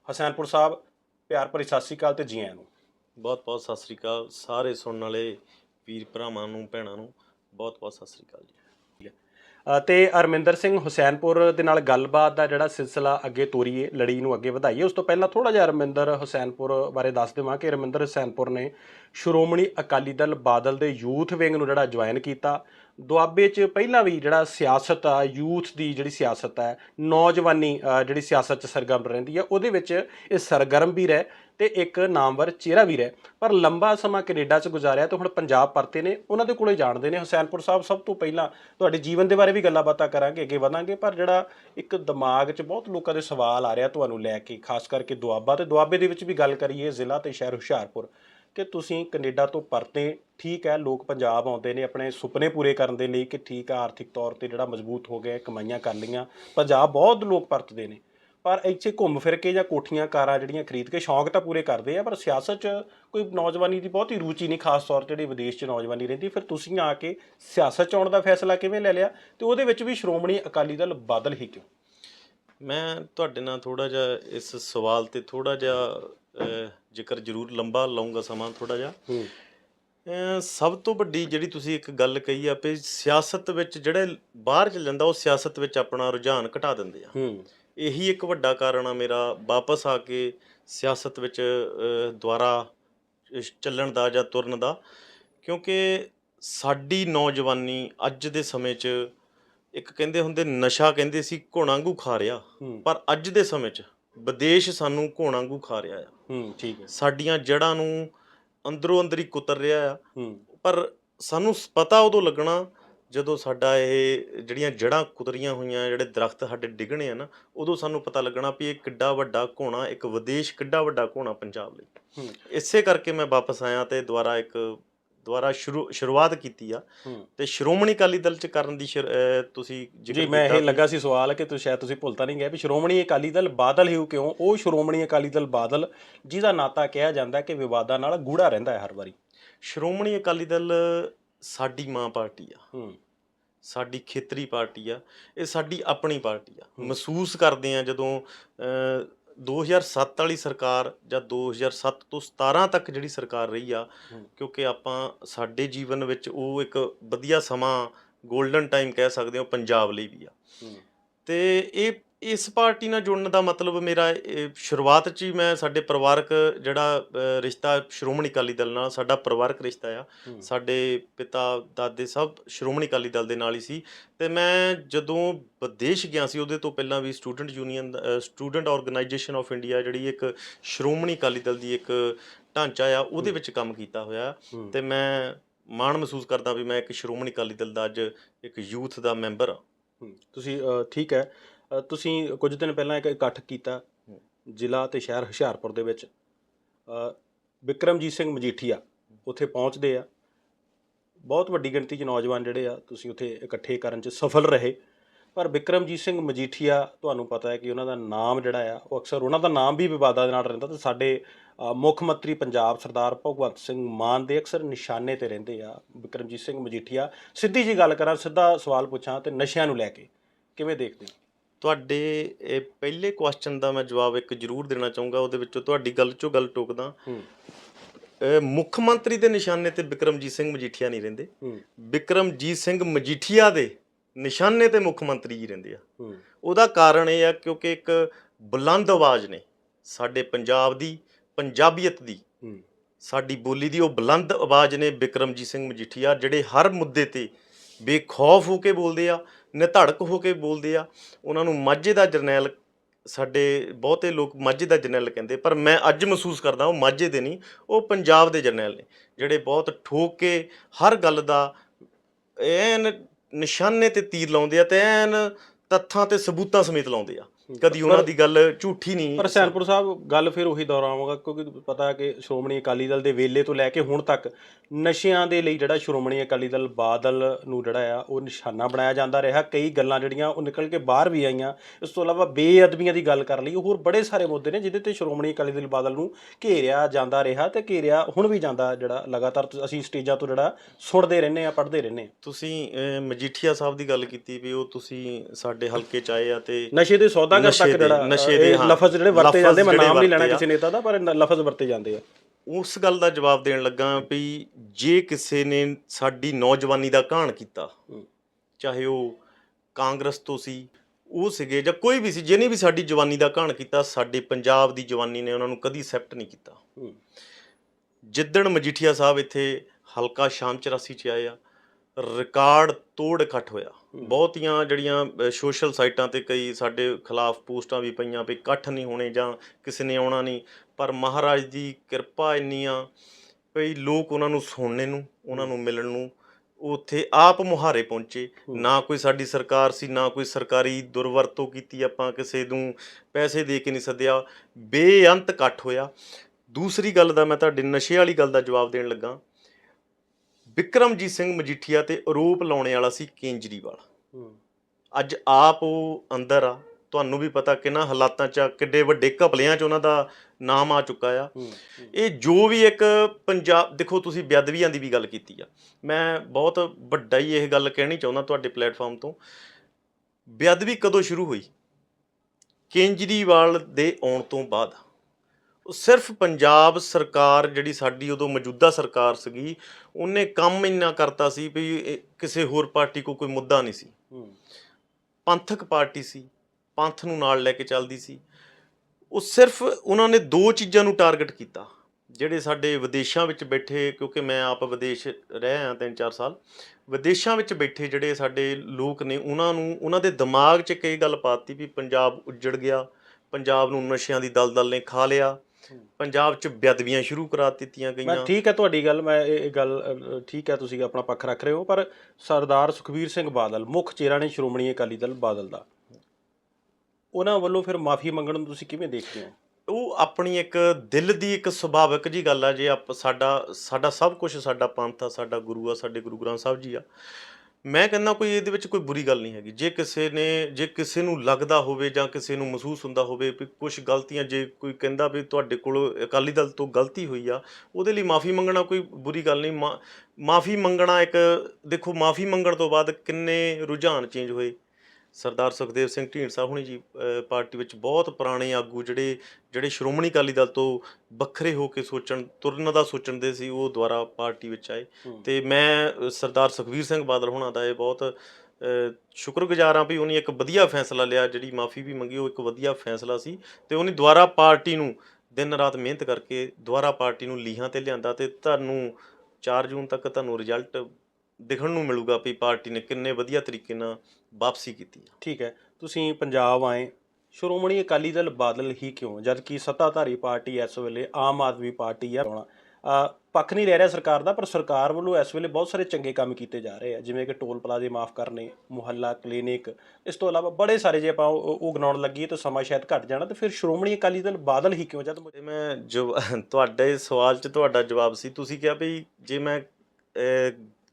ਹੁਸੈਨਪੁਰ ਸਾਹਿਬ, ਪਿਆਰ ਭਰੀ ਸਤਿ ਸ਼੍ਰੀ ਅਕਾਲ ਤੇ ਜੀ ਆਇਆਂ ਨੂੰ। ਬਹੁਤ ਬਹੁਤ ਸਤਿ ਸ੍ਰੀ ਅਕਾਲ ਸਾਰੇ ਸੁਣਨ ਵਾਲੇ ਵੀਰ ਭਰਾਵਾਂ ਨੂੰ, ਭੈਣਾਂ ਨੂੰ। ਬਹੁਤ ਬਹੁਤ ਸਤਿ ਸ੍ਰੀ ਅਕਾਲ ਜੀ। ਤੇ ਅਰਮਿੰਦਰ ਸਿੰਘ ਹੁਸੈਨਪੁਰ ਦੇ ਨਾਲ ਗੱਲਬਾਤ ਦਾ ਜਿਹੜਾ ਸਿਲਸਿਲਾ ਅੱਗੇ ਤੋਰੀਏ ਲੜੀ ਨੂੰ ਅੱਗੇ ਵਧਾਈਏ। ਉਸ ਤੋਂ ਪਹਿਲਾਂ ਥੋੜਾ ਜਿਹਾ ਅਰਮਿੰਦਰ ਹੁਸੈਨਪੁਰ ਬਾਰੇ ਦੱਸ ਦੇਵਾਂ ਕਿ ਅਰਮਿੰਦਰ ਹੁਸੈਨਪੁਰ ਨੇ ਸ਼੍ਰੋਮਣੀ ਅਕਾਲੀ ਦਲ ਬਾਦਲ ਦੇ ਯੂਥ ਵਿੰਗ ਨੂੰ ਜਿਹੜਾ ਜੁਆਇਨ ਕੀਤਾ। ਦੁਆਬੇ 'ਚ ਪਹਿਲਾਂ ਵੀ ਜਿਹੜਾ ਸਿਆਸਤ ਆ, ਯੂਥ ਦੀ ਜਿਹੜੀ ਸਿਆਸਤ ਹੈ ਨੌਜਵਾਨੀ ਜਿਹੜੀ ਸਿਆਸਤ 'ਚ ਸਰਗਰਮ ਰਹਿੰਦੀ ਹੈ ਉਹਦੇ ਵਿੱਚ ਇਹ ਸਰਗਰਮ ਵੀ ਰਹਿ। ਤੇ ਇੱਕ ਨਾਮਵਰ ਚਿਹਰਾ ਵੀ ਰਿਹਾ। ਪਰ ਲੰਬਾ ਸਮਾਂ ਕੈਨੇਡਾ 'ਚ ਗੁਜ਼ਾਰਿਆ ਤੇ ਹੁਣ ਪੰਜਾਬ ਪਰਤੇ ਨੇ, ਉਹਨਾਂ ਦੇ ਕੋਲੇ ਜਾਣਦੇ ਨੇ। ਹੁਸੈਨਪੁਰ ਸਾਹਿਬ ਸਭ ਤੋਂ ਪਹਿਲਾਂ ਤੁਹਾਡੇ ਜੀਵਨ ਦੇ ਬਾਰੇ ਵੀ ਗੱਲਾਂ ਬਾਤਾਂ ਕਰਾਂਗੇ, ਅੱਗੇ ਵਧਾਂਗੇ। ਪਰ ਜਿਹੜਾ ਇੱਕ ਦਿਮਾਗ 'ਚ ਬਹੁਤ ਲੋਕਾਂ ਦੇ ਸਵਾਲ ਆ ਰਿਹਾ ਤੁਹਾਨੂੰ ਲੈ ਕੇ, ਖਾਸ ਕਰਕੇ ਦੁਆਬਾ ਤੇ ਦੁਆਬੇ ਦੇ ਵਿੱਚ ਵੀ ਗੱਲ ਕਰੀਏ, ਜ਼ਿਲ੍ਹਾ ਤੇ ਸ਼ਹਿਰ ਹੁਸ਼ਿਆਰਪੁਰ, ਕਿ ਤੁਸੀਂ ਕੈਨੇਡਾ ਤੋਂ ਪਰਤੇ, ਠੀਕ ਹੈ, ਲੋਕ ਪੰਜਾਬ ਆਉਂਦੇ ਨੇ, ਆਪਣੇ ਸੁਪਨੇ ਪੂਰੇ ਕਰਨ ਦੇ ਲਈ ਕਿ ਠੀਕ ਆ, ਆਰਥਿਕ ਤੌਰ ਤੇ ਜਿਹੜਾ ਮਜ਼ਬੂਤ ਹੋ ਗਿਆ, ਕਮਾਈਆਂ ਕਰ ਲਈਆਂ। ਪੰਜਾਬ ਬਹੁਤ ਲੋਕ ਪਰਤਦੇ ਨੇ। ਪਰ ਇੱਥੇ ਘੁੰਮ ਫਿਰ ਕੇ ਜਾਂ ਕੋਠੀਆਂ ਕਾਰਾਂ ਜਿਹੜੀਆਂ ਖਰੀਦ ਕੇ ਸ਼ੌਂਕ ਤਾਂ ਪੂਰੇ ਕਰਦੇ ਆ ਪਰ ਸਿਆਸਤ 'ਚ ਕੋਈ ਨੌਜਵਾਨੀ ਦੀ ਬਹੁਤੀ ਰੁਚੀ ਨਹੀਂ ਖਾਸ ਤੌਰ ਤੇ ਜਿਹੜੀ ਵਿਦੇਸ਼ 'ਚ ਨੌਜਵਾਨੀ ਰਹਿੰਦੀ ਫਿਰ ਤੁਸੀਂ ਆ ਕੇ ਸਿਆਸਤ 'ਚ ਆਉਣ ਦਾ ਫੈਸਲਾ ਕਿਵੇਂ ਲੈ ਲਿਆ ਤੇ ਉਹਦੇ ਵਿੱਚ ਵੀ ਸ਼੍ਰੋਮਣੀ ਅਕਾਲੀ ਦਲ ਬਾਦਲ ਹੀ ਕਿਉਂ? ਮੈਂ ਤੁਹਾਡੇ ਨਾਲ ਥੋੜਾ ਜਿਹਾ ਇਸ ਸਵਾਲ ਤੇ ਥੋੜਾ ਜਿਹਾ ਜ਼ਿਕਰ ਜ਼ਰੂਰ ਲੰਬਾ ਲਾਉਂਗਾ ਸਮਾਂ ਥੋੜਾ ਜਿਹਾ। ਸਭ ਤੋਂ ਵੱਡੀ ਜਿਹੜੀ ਤੁਸੀਂ ਇੱਕ ਗੱਲ ਕਹੀ ਆ ਵੀ ਸਿਆਸਤ ਵਿੱਚ ਜਿਹੜੇ ਬਾਹਰ ਚੱਲ ਜਾਂਦਾ ਉਹ ਸਿਆਸਤ ਵਿੱਚ ਆਪਣਾ ਰੁਝਾਨ ਘਟਾ ਦਿੰਦੇ ਆ। ਹੂੰ। ਇਹੀ ਇੱਕ ਵੱਡਾ ਕਾਰਨ ਆ ਮੇਰਾ ਵਾਪਸ ਆ ਕੇ ਸਿਆਸਤ ਵਿੱਚ ਦੁਆਰਾ ਚੱਲਣ ਦਾ ਜਾਂ ਤੁਰਨ ਦਾ। ਕਿਉਂਕਿ ਸਾਡੀ ਨੌਜਵਾਨੀ ਅੱਜ ਦੇ ਸਮੇਂ 'ਚ ਇੱਕ ਕਹਿੰਦੇ ਹੁੰਦੇ ਨਸ਼ਾ ਕਹਿੰਦੇ ਸੀ ਘੋਣਾਂਗੂ ਖਾ ਹੂੰ। ਪਰ ਅੱਜ ਦੇ ਸਮੇਂ 'ਚ ਵਿਦੇਸ਼ ਸਾਨੂੰ ਘੋਣਾਂਗੂ ਖਾ ਰਿਹਾ ਆ। ਹੂੰ ਠੀਕ ਹੈ। ਸਾਡੀਆਂ ਜੜ੍ਹਾਂ ਨੂੰ ਅੰਦਰੋਂ ਅੰਦਰ ਹੀ ਕੁਤਰ ਰਿਹਾ ਆ। ਹੂੰ। ਪਰ ਸਾਨੂੰ ਪਤਾ ਉਦੋਂ ਲੱਗਣਾ ਜਦੋਂ ਸਾਡਾ ਇਹ ਜਿਹੜੀਆਂ ਜੜ੍ਹਾਂ ਕੁਤਰੀਆਂ ਹੋਈਆਂ ਜਿਹੜੇ ਦਰਖਤ ਸਾਡੇ ਡਿੱਗਣੇ ਆ ਨਾ ਉਦੋਂ ਸਾਨੂੰ ਪਤਾ ਲੱਗਣਾ ਵੀ ਇਹ ਕਿੱਡਾ ਵੱਡਾ ਘੋਣਾ ਇੱਕ ਵਿਦੇਸ਼ ਕਿੱਡਾ ਵੱਡਾ ਘੋਣਾ ਪੰਜਾਬ ਲਈ। ਇਸੇ ਕਰਕੇ ਮੈਂ ਵਾਪਸ ਆਇਆ ਤੇ ਦੁਬਾਰਾ ਇੱਕ ਦੁਬਾਰਾ ਸ਼ੁਰੂ ਸ਼ੁਰੂਆਤ ਕੀਤੀ ਆ। ਤੇ ਸ਼੍ਰੋਮਣੀ ਅਕਾਲੀ ਦਲ ਚ ਕਰਨ ਦੀ ਤੁਸੀਂ ਜੀ ਮੈਂ ਇਹ ਲੱਗਾ ਸੀ ਸਵਾਲ ਕਿ ਤੁਸੀਂ ਸ਼ਾਇਦ ਤੁਸੀਂ ਭੁੱਲਤਾ ਨਹੀਂ ਗਏ ਵੀ ਸ਼੍ਰੋਮਣੀ ਅਕਾਲੀ ਦਲ ਬਾਦਲ ਹੀ ਕਿਉਂ? ਉਹ ਸ਼੍ਰੋਮਣੀ ਅਕਾਲੀ ਦਲ ਬਾਦਲ ਜਿਹਦਾ ਨਾਤਾ ਕਿਹਾ ਜਾਂਦਾ ਕਿ ਵਿਵਾਦਾਂ ਨਾਲ ਗੂੜਾ ਰਹਿੰਦਾ ਹੈ ਹਰ ਵਾਰੀ। ਸ਼੍ਰੋਮਣੀ ਅਕਾਲੀ ਦਲ ਸਾਡੀ ਮਾਂ ਪਾਰਟੀ ਆ। ਹੂੰ। ਸਾਡੀ ਖੇਤਰੀ ਪਾਰਟੀ ਆ। ਇਹ ਸਾਡੀ ਆਪਣੀ ਪਾਰਟੀ ਆ। ਮਹਿਸੂਸ ਕਰਦੇ ਆ ਜਦੋਂ ਅਹ, 2007 ਵਾਲੀ ਸਰਕਾਰ ਜਾਂ 2007 ਤੋਂ 17 ਤੱਕ ਜਿਹੜੀ ਸਰਕਾਰ ਰਹੀ ਆ। ਕਿਉਂਕਿ ਆਪਾਂ ਸਾਡੇ ਜੀਵਨ ਵਿੱਚ ਉਹ ਇੱਕ ਵਧੀਆ ਸਮਾਂ 골ਡਨ ਟਾਈਮ ਕਹਿ ਸਕਦੇ ਹਾਂ ਪੰਜਾਬ ਲਈ ਵੀ ਆ। ਤੇ ਇਹ ਇਸ ਪਾਰਟੀ ਨਾਲ ਜੁੜਨ ਦਾ ਮਤਲਬ ਮੇਰਾ ਇਹ ਸ਼ੁਰੂਆਤ 'ਚ ਹੀ ਮੈਂ ਸਾਡੇ ਪਰਿਵਾਰਕ ਜਿਹੜਾ ਰਿਸ਼ਤਾ ਸ਼੍ਰੋਮਣੀ ਅਕਾਲੀ ਦਲ ਨਾਲ ਸਾਡਾ ਪਰਿਵਾਰਕ ਰਿਸ਼ਤਾ ਆ ਹੂੰ। ਸਾਡੇ ਪਿਤਾ ਦਾਦੇ ਸਭ ਸ਼੍ਰੋਮਣੀ ਅਕਾਲੀ ਦਲ ਦੇ ਨਾਲ ਹੀ ਸੀ ਤੇ ਮੈਂ ਜਦੋਂ ਵਿਦੇਸ਼ ਗਿਆ ਸੀ ਉਹਦੇ ਤੋਂ ਪਹਿਲਾਂ ਵੀ student union student organisation of India ਜਿਹੜੀ ਇੱਕ ਸ਼੍ਰੋਮਣੀ ਅਕਾਲੀ ਦਲ ਦੀ ਇੱਕ ਢਾਂਚਾ ਆ ਉਹਦੇ ਵਿੱਚ ਕੰਮ ਕੀਤਾ ਹੋਇਆ ਹੂੰ। ਤੇ ਮੈਂ ਮਾਣ ਮਹਿਸੂਸ ਕਰਦਾ ਵੀ ਮੈਂ ਇੱਕ ਸ਼੍ਰੋਮਣੀ ਅਕਾਲੀ ਦਲ ਦਾ ਅੱਜ ਇੱਕ ਯੂਥ ਦਾ ਮੈਂਬਰ ਹੂੰ। ਤੁਸੀਂ ਅ, ਠੀਕ ਹੈ ਅ, ਤੁਸੀਂ ਕੁਝ ਦਿਨ ਪਹਿਲਾਂ ਇੱਕ ਇਕੱਠ ਕੀਤਾ ਜ਼ਿਲ੍ਹਾ ਤੇ ਸ਼ਹਿਰ ਹੁਸ਼ਿਆਰਪੁਰ ਦੇ ਵਿੱਚ। ਅ, ਵਿਕਰਮਜੀਤ ਸਿੰਘ ਮਜੀਠੀਆ ਉੱਥੇ ਪਹੁੰਚਦੇ ਆ। ਬਹੁਤ ਵੱਡੀ ਗਿਣਤੀ 'ਚ ਨੌਜਵਾਨ ਜਿਹੜੇ ਆ ਤੁਸੀਂ ਉੱਥੇ ਇਕੱਠੇ ਕਰਨ 'ਚ ਸਫਲ ਰਹੇ। ਪਰ ਵਿਕਰਮਜੀਤ ਸਿੰਘ ਮਜੀਠੀਆ ਤੁਹਾਨੂੰ ਪਤਾ ਹੈ ਕਿ ਉਹਨਾਂ ਦਾ ਨਾਮ ਜਿਹੜਾ ਆ ਉਹ ਅਕਸਰ ਉਹਨਾਂ ਦਾ ਨਾਮ ਵੀ ਵਿਵਾਦਾਂ ਦੇ ਨਾਲ ਰਹਿੰਦਾ ਤੇ ਸਾਡੇ ਅ, ਮੁੱਖ ਮੰਤਰੀ ਪੰਜਾਬ ਸਰਦਾਰ ਭਗਵੰਤ ਸਿੰਘ ਮਾਨ ਦੇ ਅਕਸਰ ਨਿਸ਼ਾਨੇ ਤੇ ਰਹਿੰਦੇ ਆ ਵਿਕਰਮਜੀਤ ਸਿੰਘ ਮਜੀਠੀਆ। ਸਿੱਧੀ ਜੀ ਗੱਲ ਕਰਾਂ ਸਿੱਧਾ ਸਵਾਲ ਪੁੱਛਾਂ ਤੇ ਨਸ਼ਿਆਂ ਨੂੰ ਲੈ ਕੇ ਕਿਵੇਂ ਦੇਖਦੇ ਹੋ? ਤੁਹਾਡੇ ਇਹ ਪਹਿਲੇ ਕੁਐਸਚਨ ਦਾ ਮੈਂ ਜਵਾਬ ਇੱਕ ਜ਼ਰੂਰ ਦੇਣਾ ਚਾਹੂੰਗਾ ਉਹਦੇ ਵਿੱਚੋਂ ਤੁਹਾਡੀ ਗੱਲ ਚੋਂ ਗੱਲ ਟੋਕਦਾ। ਅਹ ਮੁੱਖ ਮੰਤਰੀ ਦੇ ਨਿਸ਼ਾਨੇ ਤੇ ਬਿਕਰਮਜੀਤ ਸਿੰਘ ਮਜੀਠੀਆ ਨਹੀਂ ਰਹਿੰਦੇ। ਬਿਕਰਮਜੀਤ ਸਿੰਘ ਮਜੀਠੀਆ ਦੇ ਨਿਸ਼ਾਨੇ ਤੇ ਮੁੱਖ ਮੰਤਰੀ ਜੀ ਰਹਿੰਦੇ ਆ। ਉਹਦਾ ਕਾਰਨ ਇਹ ਆ ਕਿਉਂਕਿ ਇੱਕ ਬੁਲੰਦ ਆਵਾਜ਼ ਨੇ ਸਾਡੇ ਪੰਜਾਬ ਦੀ ਪੰਜਾਬੀਅਤ ਦੀ। ਸਾਡੀ ਬੋਲੀ ਦੀ ਉਹ ਬੁਲੰਦ ਆਵਾਜ਼ ਨੇ ਬਿਕਰਮਜੀਤ ਸਿੰਘ ਮਜੀਠੀਆ ਜਿਹੜੇ ਹਰ ਮੁੱਦੇ ਤੇ ਬੇਖੌਫ ਹੋ ਕੇ ਬੋਲਦੇ ਆ। ਨਿਧੜਕ ਹੋ ਕੇ ਬੋਲਦੇ ਆ ਉਹਨਾਂ ਨੂੰ ਮਾਝੇ ਦਾ ਜਰਨੈਲ ਸਾਡੇ ਬਹੁਤੇ ਲੋਕ ਮਾਝੇ ਦਾ ਜਰਨੈਲ ਕਹਿੰਦੇ ਪਰ ਮੈਂ ਅੱਜ ਮਹਿਸੂਸ ਕਰਦਾ ਉਹ ਮਾਝੇ ਦੇ ਨਹੀਂ ਉਹ ਪੰਜਾਬ ਦੇ ਜਰਨੈਲ ਨੇ ਜਿਹੜੇ ਬਹੁਤ ਠੋਕ ਕੇ ਹਰ ਗੱਲ ਦਾ ਐਨ ਨਿਸ਼ਾਨੇ ਤੇ ਤੀਰ ਲਾਉਂਦੇ ਆ ਤੇ ਐਨ ਤੱਥਾਂ ਤੇ ਸਬੂਤਾਂ ਸਮੇਤ ਲਾਉਂਦੇ ਆ। ਕਦੀ ਉਹਨਾਂ ਦੀ ਗੱਲ ਝੂਠੀ ਨਹੀਂ। ਪਰ ਸੈਨਪੁਰ ਸਾਹਿਬ ਗੱਲ ਫਿਰ ਉਹੀ ਦੁਹਰਾਵਾਂਗਾ ਕਿਉਂਕਿ ਪਤਾ ਹੈ ਕਿ ਸ਼੍ਰੋਮਣੀ ਅਕਾਲੀ ਦਲ ਦੇ ਵੇਲੇ ਤੋਂ ਲੈ ਕੇ ਹੁਣ ਤੱਕ ਨਸ਼ਿਆਂ ਦੇ ਲਈ ਜਿਹੜਾ ਸ਼੍ਰੋਮਣੀ ਅਕਾਲੀ ਦਲ ਬਾਦਲ ਨੂੰ ਜਿਹੜਾ ਆ ਉਹ ਨਿਸ਼ਾਨਾ ਬਣਾਇਆ ਜਾਂਦਾ ਰਿਹਾ। ਕਈ ਗੱਲਾਂ ਜਿਹੜੀਆਂ ਉਹ ਨਿਕਲ ਕੇ ਬਾਹਰ ਵੀ ਆਈਆਂ। ਇਸ ਤੋਂ ਇਲਾਵਾ ਬੇਅਦਬੀਆਂ ਦੀ ਗੱਲ ਕਰ ਲਈ। ਹੋਰ ਬੜੇ ਸਾਰੇ ਮੁੱਦੇ ਨੇ ਜਿਹਦੇ ਤੇ ਸ਼੍ਰੋਮਣੀ ਅਕਾਲੀ ਦਲ ਬਾਦਲ ਨੂੰ ਘੇਰਿਆ ਜਾਂਦਾ ਰਿਹਾ ਤੇ ਘੇਰਿਆ ਹੁਣ ਵੀ ਜਾਂਦਾ ਜਿਹੜਾ ਲਗਾਤਾਰ ਅਸੀਂ ਸਟੇਜਾਂ ਤੋਂ ਜਿਹੜਾ ਸੁਣਦੇ ਰਹਿੰਦੇ ਆ ਪੜ੍ਹਦੇ ਰਹਿੰਦੇ ਆ ਤੁਸੀਂ ਮਜੀਠੀਆ ਸਾਹਿਬ ਦੀ ਗੱਲ ਕੀਤੀ ਵੀ ਉਹ ਤੁਸੀਂ ਸਾਡੇ ਹਲਕੇ ਚ ਆਏ ਆ ਤੇ ਨਸ਼ੇ ਦੇ ਸੌਦਾਗਰ ਤੱਕ ਜਿਹੜਾ ਨਸ਼ੇ ਦੇ, ਲਫ਼ਜ਼ ਜਿਹੜੇ ਵਰਤੇ ਜਾਂਦੇ ਮੈਂ ਨਾਮ ਨਹੀਂ ਲੈਣਾ। ਕਿਸੇ ਨੇਤਾ ਦਾ ਪਰ ਲਫ਼ਜ਼ ਵਰਤੇ ਜਾਂਦੇ ਆ। ਉਸ ਗੱਲ ਦਾ ਜਵਾਬ ਦੇਣ ਲੱਗਾ ਵੀ ਜੇ ਕਿਸੇ ਨੇ ਸਾਡੀ ਨੌਜਵਾਨੀ ਦਾ ਘਾਣ ਕੀਤਾ। ਚਾਹੇ ਉਹ ਕਾਂਗਰਸ ਤੋਂ ਸੀ ਉਹ ਸੀਗੇ ਜਾਂ ਕੋਈ ਵੀ ਸੀ ਜਿਹਨੇ ਵੀ ਸਾਡੀ ਜਵਾਨੀ ਦਾ ਘਾਣ ਕੀਤਾ ਸਾਡੇ ਪੰਜਾਬ ਦੀ ਜਵਾਨੀ ਨੇ ਉਹਨਾਂ ਨੂੰ ਕਦੀ ਐਕਸੈਪਟ ਨਹੀਂ ਕੀਤਾ। ਜਿੱਦਣ ਮਜੀਠੀਆ ਸਾਹਿਬ ਇੱਥੇ ਹਲਕਾ ਸ਼ਾਮ 84 ਚ ਆਏ ਆ ਰਿਕਾਰਡ ਤੋੜ ਇਕੱਠ ਹੋਇਆ। ਬਹੁਤੀਆਂ ਜਿਹੜੀਆਂ ਸੋਸ਼ਲ ਸਾਈਟਾਂ ਤੇ ਕਈ ਸਾਡੇ ਖਿਲਾਫ ਪੋਸਟਾਂ ਵੀ ਪਈਆਂ ਵੀ ਇਕੱਠ ਨਹੀਂ ਹੋਣੇ ਜਾਂ ਕਿਸੇ ਨੇ ਆਉਣਾ ਨਹੀਂ। ਪਰ ਮਹਾਰਾਜ ਦੀ ਕਿਰਪਾ ਇੰਨੀ ਆ ਵੀ ਲੋਕ ਉਹਨਾਂ ਨੂੰ ਸੁਣਨੇ ਨੂੰ ਉਹਨਾਂ ਨੂੰ ਮਿਲਣ ਨੂੰ ਉੱਥੇ ਆਪ ਮੁਹਾਰੇ ਪਹੁੰਚੇ। ਨਾ ਕੋਈ ਸਾਡੀ ਸਰਕਾਰ ਸੀ ਨਾ ਕੋਈ ਸਰਕਾਰੀ ਦੁਰਵਰਤੋਂ ਕੀਤੀ ਆਪਾਂ ਕਿਸੇ ਨੂੰ ਪੈਸੇ ਦੇ ਕੇ ਨਹੀਂ ਸੱਦਿਆ। ਬੇਅੰਤ ਇਕੱਠ ਹੋਇਆ। ਦੂਸਰੀ ਗੱਲ ਦਾ ਮੈਂ ਤੁਹਾਡੇ ਨਸ਼ੇ ਵਾਲੀ ਗੱਲ ਦਾ ਜਵਾਬ ਦੇਣ ਲੱਗਾ। ਵਿਕਰਮਜੀਤ ਸਿੰਘ ਮਜੀਠੀਆ ਤੇ ਆਰੋਪ ਲਾਉਣੇ ਵਾਲਾ ਸੀ ਕੇਂਜਰੀਵਾਲ। ਅੱਜ ਆਪ ਉਹ ਅੰਦਰ ਆ। ਤੁਹਾਨੂੰ ਵੀ ਪਤਾ ਕਿੰਨਾ ਹਾਲਾਤਾਂ 'ਚ ਕਿੱਡੇ ਵੱਡੇ ਘਪਲਿਆਂ 'ਚ ਉਹਨਾਂ ਦਾ ਨਾਮ ਆ ਚੁੱਕਾ ਆ। ਇਹ ਜੋ ਵੀ ਇੱਕ ਪੰਜਾਬ ਦੇਖੋ ਤੁਸੀਂ ਬੇਅਦਬੀਆਂ ਦੀ ਵੀ ਗੱਲ ਕੀਤੀ ਆ। ਮੈਂ ਬਹੁਤ ਵੱਡਾ ਹੀ ਇਹ ਗੱਲ ਕਹਿਣੀ ਚਾਹੁੰਦਾ ਤੁਹਾਡੇ ਪਲੇਟਫਾਰਮ ਤੋਂ। ਬੇਅਦਬੀ ਕਦੋਂ ਸ਼ੁਰੂ ਹੋਈ? ਕੇਂਜਰੀਵਾਲ ਦੇ ਆਉਣ ਤੋਂ ਬਾਅਦ। ਸਿਰਫ ਪੰਜਾਬ ਸਰਕਾਰ ਜਿਹੜੀ ਸਾਡੀ ਉਦੋਂ ਮੌਜੂਦਾ ਸਰਕਾਰ ਸੀਗੀ ਉਹਨੇ ਕੰਮ ਇੰਨਾ ਕਰਤਾ ਸੀ ਵੀ ਇਹ ਕਿਸੇ ਹੋਰ ਪਾਰਟੀ ਕੋ ਕੋਈ ਮੁੱਦਾ ਨਹੀਂ ਸੀ। ਪੰਥਕ ਪਾਰਟੀ ਸੀ ਪੰਥ ਨੂੰ ਨਾਲ ਲੈ ਕੇ ਚੱਲਦੀ ਸੀ। ਉਹ ਸਿਰਫ ਉਹਨਾਂ ਨੇ ਦੋ ਚੀਜ਼ਾਂ ਨੂੰ ਟਾਰਗੇਟ ਕੀਤਾ ਜਿਹੜੇ ਸਾਡੇ ਵਿਦੇਸ਼ਾਂ ਵਿੱਚ ਬੈਠੇ ਕਿਉਂਕਿ ਮੈਂ ਆਪ ਵਿਦੇਸ਼ ਰਹਿ ਆ 3-4 ਸਾਲ ਵਿਦੇਸ਼ਾਂ ਵਿੱਚ ਬੈਠੇ ਜਿਹੜੇ ਸਾਡੇ ਲੋਕ ਨੇ ਉਹਨਾਂ ਨੂੰ ਉਹਨਾਂ ਦੇ ਦਿਮਾਗ 'ਚ ਕਈ ਗੱਲ ਪਾਤੀ ਵੀ ਪੰਜਾਬ ਉੱਜੜ ਗਿਆ ਪੰਜਾਬ ਨੂੰ ਨਸ਼ਿਆਂ ਦੀ ਦਲਦਲ ਨੇ ਖਾ ਲਿਆ। ਪੰਜਾਬ 'ਚ ਬੇਅਦਬੀਆਂ ਸ਼ੁਰੂ ਕਰਾ ਦਿੱਤੀਆਂ ਮੈਂ ਗਈਆਂ। ਠੀਕ ਹੈ ਤੁਹਾਡੀ ਗੱਲ ਮੈਂ ਇਹ ਇਹ ਗੱਲ ਅ, ਠੀਕ ਹੈ ਤੁਸੀਂ ਆਪਣਾ ਪੱਖ ਰੱਖ ਰਹੇ ਹੋ ਪਰ ਸਰਦਾਰ ਸੁਖਬੀਰ ਸਿੰਘ ਬਾਦਲ ਮੁੱਖ ਚਿਹਰਾ ਨੇ ਸ਼੍ਰੋਮਣੀ ਅਕਾਲੀ ਦਲ ਬਾਦਲ ਦਾ। ਉਹਨਾਂ ਵੱਲੋਂ ਫਿਰ ਮਾਫੀ ਮੰਗਣ ਨੂੰ ਤੁਸੀਂ ਕਿਵੇਂ ਦੇਖਦੇ ਹੋ? ਉਹ ਆਪਣੀ ਇੱਕ ਦਿਲ ਦੀ ਇੱਕ ਸੁਭਾਵਿਕ ਜੀ ਗੱਲ ਆ ਜੇ ਆਪ ਸਾਡਾ ਸਾਡਾ ਸਭ ਕੁਝ ਸਾਡਾ ਪੰਥ ਆ ਸਾਡਾ ਗੁਰੂ ਆ ਸਾਡੇ ਗੁਰੂ ਗ੍ਰੰਥ ਸਾਹਿਬ ਜੀ ਆ। ਮੈਂ ਕਹਿੰਦਾ ਕੋਈ ਇਹਦੇ ਵਿੱਚ ਕੋਈ ਬੁਰੀ ਗੱਲ ਨਹੀਂ ਹੈਗੀ। ਜੇ ਕਿਸੇ ਨੇ, ਜੇ ਕਿਸੇ ਨੂੰ ਲੱਗਦਾ ਹੋਵੇ ਜਾਂ ਕਿਸੇ ਨੂੰ ਮਹਿਸੂਸ ਹੁੰਦਾ ਹੋਵੇ ਵੀ ਕੁਝ ਗਲਤੀਆਂ, ਜੇ ਕੋਈ ਕਹਿੰਦਾ ਵੀ ਤੁਹਾਡੇ ਕੋਲ ਅਕਾਲੀ ਦਲ ਤੋਂ ਗਲਤੀ ਹੋਈ ਆ, ਉਹਦੇ ਲਈ ਮਾਫੀ ਮੰਗਣਾ ਕੋਈ ਬੁਰੀ ਗੱਲ ਨਹੀਂ। ਮਾਫੀ ਮੰਗਣਾ ਇੱਕ, ਦੇਖੋ ਮਾਫੀ ਮੰਗਣ ਤੋਂ ਬਾਅਦ ਕਿੰਨੇ ਰੁਝਾਨ ਚੇਂਜ ਹੋਏ। ਸਰਦਾਰ ਸੁਖਦੇਵ ਸਿੰਘ ਢੀਂਡਸਾ ਹੁਣੀ ਜੀ ਪਾਰਟੀ ਵਿੱਚ ਬਹੁਤ ਪੁਰਾਣੇ ਆਗੂ ਜਿਹੜੇ ਜਿਹੜੇ ਸ਼੍ਰੋਮਣੀ ਅਕਾਲੀ ਦਲ ਤੋਂ ਵੱਖਰੇ ਹੋ ਕੇ ਸੋਚਣ ਤੁਰਨ ਦਾ ਸੋਚਣ ਦੇ ਸੀ ਉਹ ਦੁਆਰਾ ਪਾਰਟੀ ਵਿੱਚ ਆਏ। ਤੇ ਮੈਂ ਸਰਦਾਰ ਸੁਖਵੀਰ ਸਿੰਘ ਬਾਦਲ ਹੁਣਾਂ ਦਾ ਇਹ ਬਹੁਤ ਸ਼ੁਕਰਗੁਜ਼ਾਰ ਹਾਂ ਵੀ ਉਹਨੇ ਇੱਕ ਵਧੀਆ ਫੈਸਲਾ ਲਿਆ ਜਿਹੜੀ ਮਾਫੀ ਵੀ ਮੰਗੀ ਉਹ ਇੱਕ ਵਧੀਆ ਫੈਸਲਾ ਸੀ ਤੇ ਉਹਨੇ ਦੁਆਰਾ ਪਾਰਟੀ ਨੂੰ ਦਿਨ ਰਾਤ ਮਿਹਨਤ ਕਰਕੇ ਦੁਆਰਾ ਪਾਰਟੀ ਨੂੰ ਲੀਹਾਂ ਤੇ ਲਿਆਂਦਾ ਤੇ ਤੁਹਾਨੂੰ 4 ਜੂਨ ਤੱਕ ਤੁਹਾਨੂੰ ਰਿਜ਼ਲਟ ਦਿਖਣ ਨੂੰ ਮਿਲੂਗਾ ਵੀ ਪਾਰਟੀ ਨੇ ਕਿੰਨੇ ਵਧੀਆ ਤਰੀਕੇ ਨਾਲ ਵਾਪਸੀ ਕੀਤੀ ਆ। ਠੀਕ ਹੈ ਤੁਸੀਂ ਪੰਜਾਬ ਆਏ ਸ਼੍ਰੋਮਣੀ ਅਕਾਲੀ ਦਲ ਬਾਦਲ ਹੀ ਕਿਉਂ? ਜਦ ਕਿ ਸੱਤਾਧਾਰੀ ਪਾਰਟੀ ਇਸ ਵੇਲੇ ਆਮ ਆਦਮੀ ਪਾਰਟੀ ਆ। ਹੋਣਾ ਪੱਖ ਨਹੀਂ ਲੈ ਰਿਹਾ ਸਰਕਾਰ ਦਾ ਪਰ ਸਰਕਾਰ ਵੱਲੋਂ ਇਸ ਵੇਲੇ ਬਹੁਤ ਸਾਰੇ ਚੰਗੇ ਕੰਮ ਕੀਤੇ ਜਾ ਰਹੇ ਆ। ਜਿਵੇਂ ਕਿ ਟੋਲ ਪਲਾਜ਼ੇ ਮਾਫ ਕਰਨੇ ਮੁਹੱਲਾ ਕਲੀਨਿਕ ਇਸ ਤੋਂ ਇਲਾਵਾ ਬੜੇ ਸਾਰੇ ਜੇ ਆਪਾਂ ਉਹ ਗਿਣਾਉਣ ਲੱਗੀਏ ਤਾਂ ਸਮਾਂ ਸ਼ਾਇਦ ਘਟ ਜਾਣਾ ਤੇ ਫਿਰ ਸ਼੍ਰੋਮਣੀ ਅਕਾਲੀ ਦਲ ਬਾਦਲ ਹੀ ਕਿਉਂ? ਜਦ ਮੈਂ ਜੋ ਤੁਹਾਡੇ ਸਵਾਲ 'ਚ ਤੁਹਾਡਾ ਜਵਾਬ ਸੀ। ਤੁਸੀਂ ਕਿਹਾ ਵੀ ਜੇ ਮੈਂ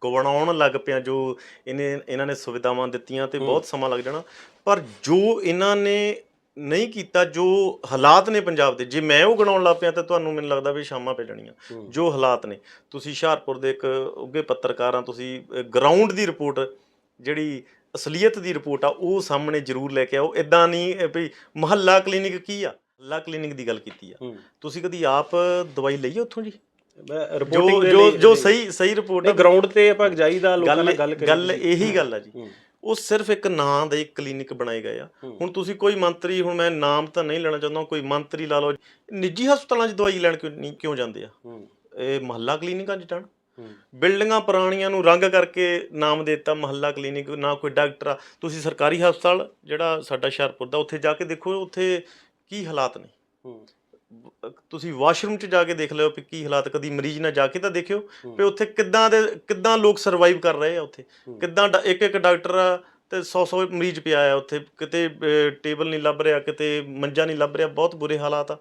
ਗਵਣਾਉਣ ਲੱਗ ਪਿਆ ਜੋ ਇਹਨੇ ਇਹਨਾਂ ਨੇ ਸੁਵਿਧਾਵਾਂ ਦਿੱਤੀਆਂ ਤੇ ਬਹੁਤ ਸਮਾਂ ਲੱਗ ਜਾਣਾ। ਪਰ ਜੋ ਇਹਨਾਂ ਨੇ ਨਹੀਂ ਕੀਤਾ ਜੋ ਹਾਲਾਤ ਨੇ ਪੰਜਾਬ ਦੇ ਜੇ ਮੈਂ ਉਹ ਗਣਾਉਣ ਲੱਗ ਪਿਆ ਤਾਂ ਤੁਹਾਨੂੰ ਮੈਨੂੰ ਲੱਗਦਾ ਵੀ ਸ਼ਾਮਾਂ ਪੈ ਜਾਣੀਆਂ। ਜੋ ਹਾਲਾਤ ਨੇ ਤੁਸੀਂ ਹੁਸ਼ਿਆਰਪੁਰ ਦੇ ਇੱਕ ਉੱਗੇ ਪੱਤਰਕਾਰਾਂ ਤੁਸੀਂ ਗਰਾਊਂਡ ਦੀ ਰਿਪੋਰਟ ਜਿਹੜੀ ਅਸਲੀਅਤ ਦੀ ਰਿਪੋਰਟ ਆ ਉਹ ਸਾਹਮਣੇ ਜ਼ਰੂਰ ਲੈ ਕੇ ਆਓ। ਇਦਾਂ ਨਹੀਂ ਵੀ ਮਹੱਲਾ ਕਲੀਨਿਕ ਕੀ ਆ? ਮਹੱਲਾ ਕਲੀਨਿਕ ਦੀ ਗੱਲ ਕੀਤੀ ਆ। ਤੁਸੀਂ ਕਦੀ ਆਪ ਦਵਾਈ ਲਈ ਉੱਥੋਂ ਜੋ? ਰਿਪੋਰਟਿੰਗ ਦੇ ਜੋ ਲਈ- ਜੋ ਸਹੀ ਸਹੀ ਰਿਪੋਰਟ ਆ ਗਰਾਊਂਡ ਤੇ ਆਪਾਂ ਜਾਈਦਾ ਲੋਕਾਂ ਨਾਲ ਗੱਲ ਕਰੀ ਗੱਲ ਇਹੀ ਗੱਲ ਆ ਜੀ। ਹੂੰ। ਉਹ ਸਿਰਫ ਇੱਕ ਨਾਂ ਦੇ ਕਲੀਨਿਕ ਬਣਾਏ ਗਏ ਆ। ਹੂੰ। ਹੁਣ ਤੁਸੀਂ ਕੋਈ ਮੰਤਰੀ ਹੁਣ ਮੈਂ ਨਾਮ ਤਾਂ ਨਹੀਂ ਲੈਣਾ ਚਾਹੁੰਦਾ ਕੋਈ ਮੰਤਰੀ ਲਾ ਲਓ। ਨਿੱਜੀ ਹਸਪਤਾਲਾਂ 'ਚ ਦਵਾਈ ਲੈਣ ਕਿਉਂ ਨਹੀਂ ਕਿਉਂ ਜਾਂਦੇ ਆ? ਹੂੰ। ਇਹ ਮਹੱਲਾ ਕਲੀਨਿਕਾਂ 'ਚ ਜਾਣ ਬਿਲਡਿੰਗਾਂ ਪੁਰਾਣੀਆਂ ਨੂੰ ਰੰਗ ਕਰਕੇ ਨਾਮ ਦੇ ਦਿੱਤਾ ਮਹੱਲਾ ਕਲੀਨਿਕ ਨਾ ਕੋਈ ਡਾਕਟਰ ਆ। ਤੁਸੀਂ ਸਰਕਾਰੀ ਹਸਪਤਾਲ ਜਿਹੜਾ ਸਾਡਾ ਹੁਸ਼ਿਆਰਪੁਰ ਦਾ ਉੱਥੇ ਜਾ ਕੇ ਦੇਖੋ ਉੱਥੇ ਕੀ ਹਾਲਾਤ ਨੇ? ਹੂੰ। ਤੁਸੀਂ ਵਾਸ਼ਰੂਮ 'ਚ ਜਾ ਕੇ ਦੇਖ ਲਿਓ ਵੀ ਕੀ ਹਾਲਾਤ ਕਦੀ ਮਰੀਜ਼ ਨਾਲ ਜਾ ਕੇ ਤਾਂ ਦੇਖਿਓ ਵੀ ਉੱਥੇ ਕਿੱਦਾਂ ਦੇ ਕਿੱਦਾਂ ਲੋਕ ਸਰਵਾਈਵ ਕਰ ਰਹੇ ਆ ਉੱਥੇ। ਕਿੱਦਾਂ ਇੱਕ ਇੱਕ ਡਾਕਟਰ ਆ ਤੇ 100 100 ਮਰੀਜ਼ ਪਿਆ ਆ ਉੱਥੇ। ਕਿਤੇ ਟੇਬਲ ਨਹੀਂ ਲੱਭ ਰਿਹਾ ਕਿਤੇ ਮੰਜਾ ਨਹੀਂ ਲੱਭ ਰਿਹਾ ਬਹੁਤ ਬੁਰੇ ਹਾਲਾਤ ਆ।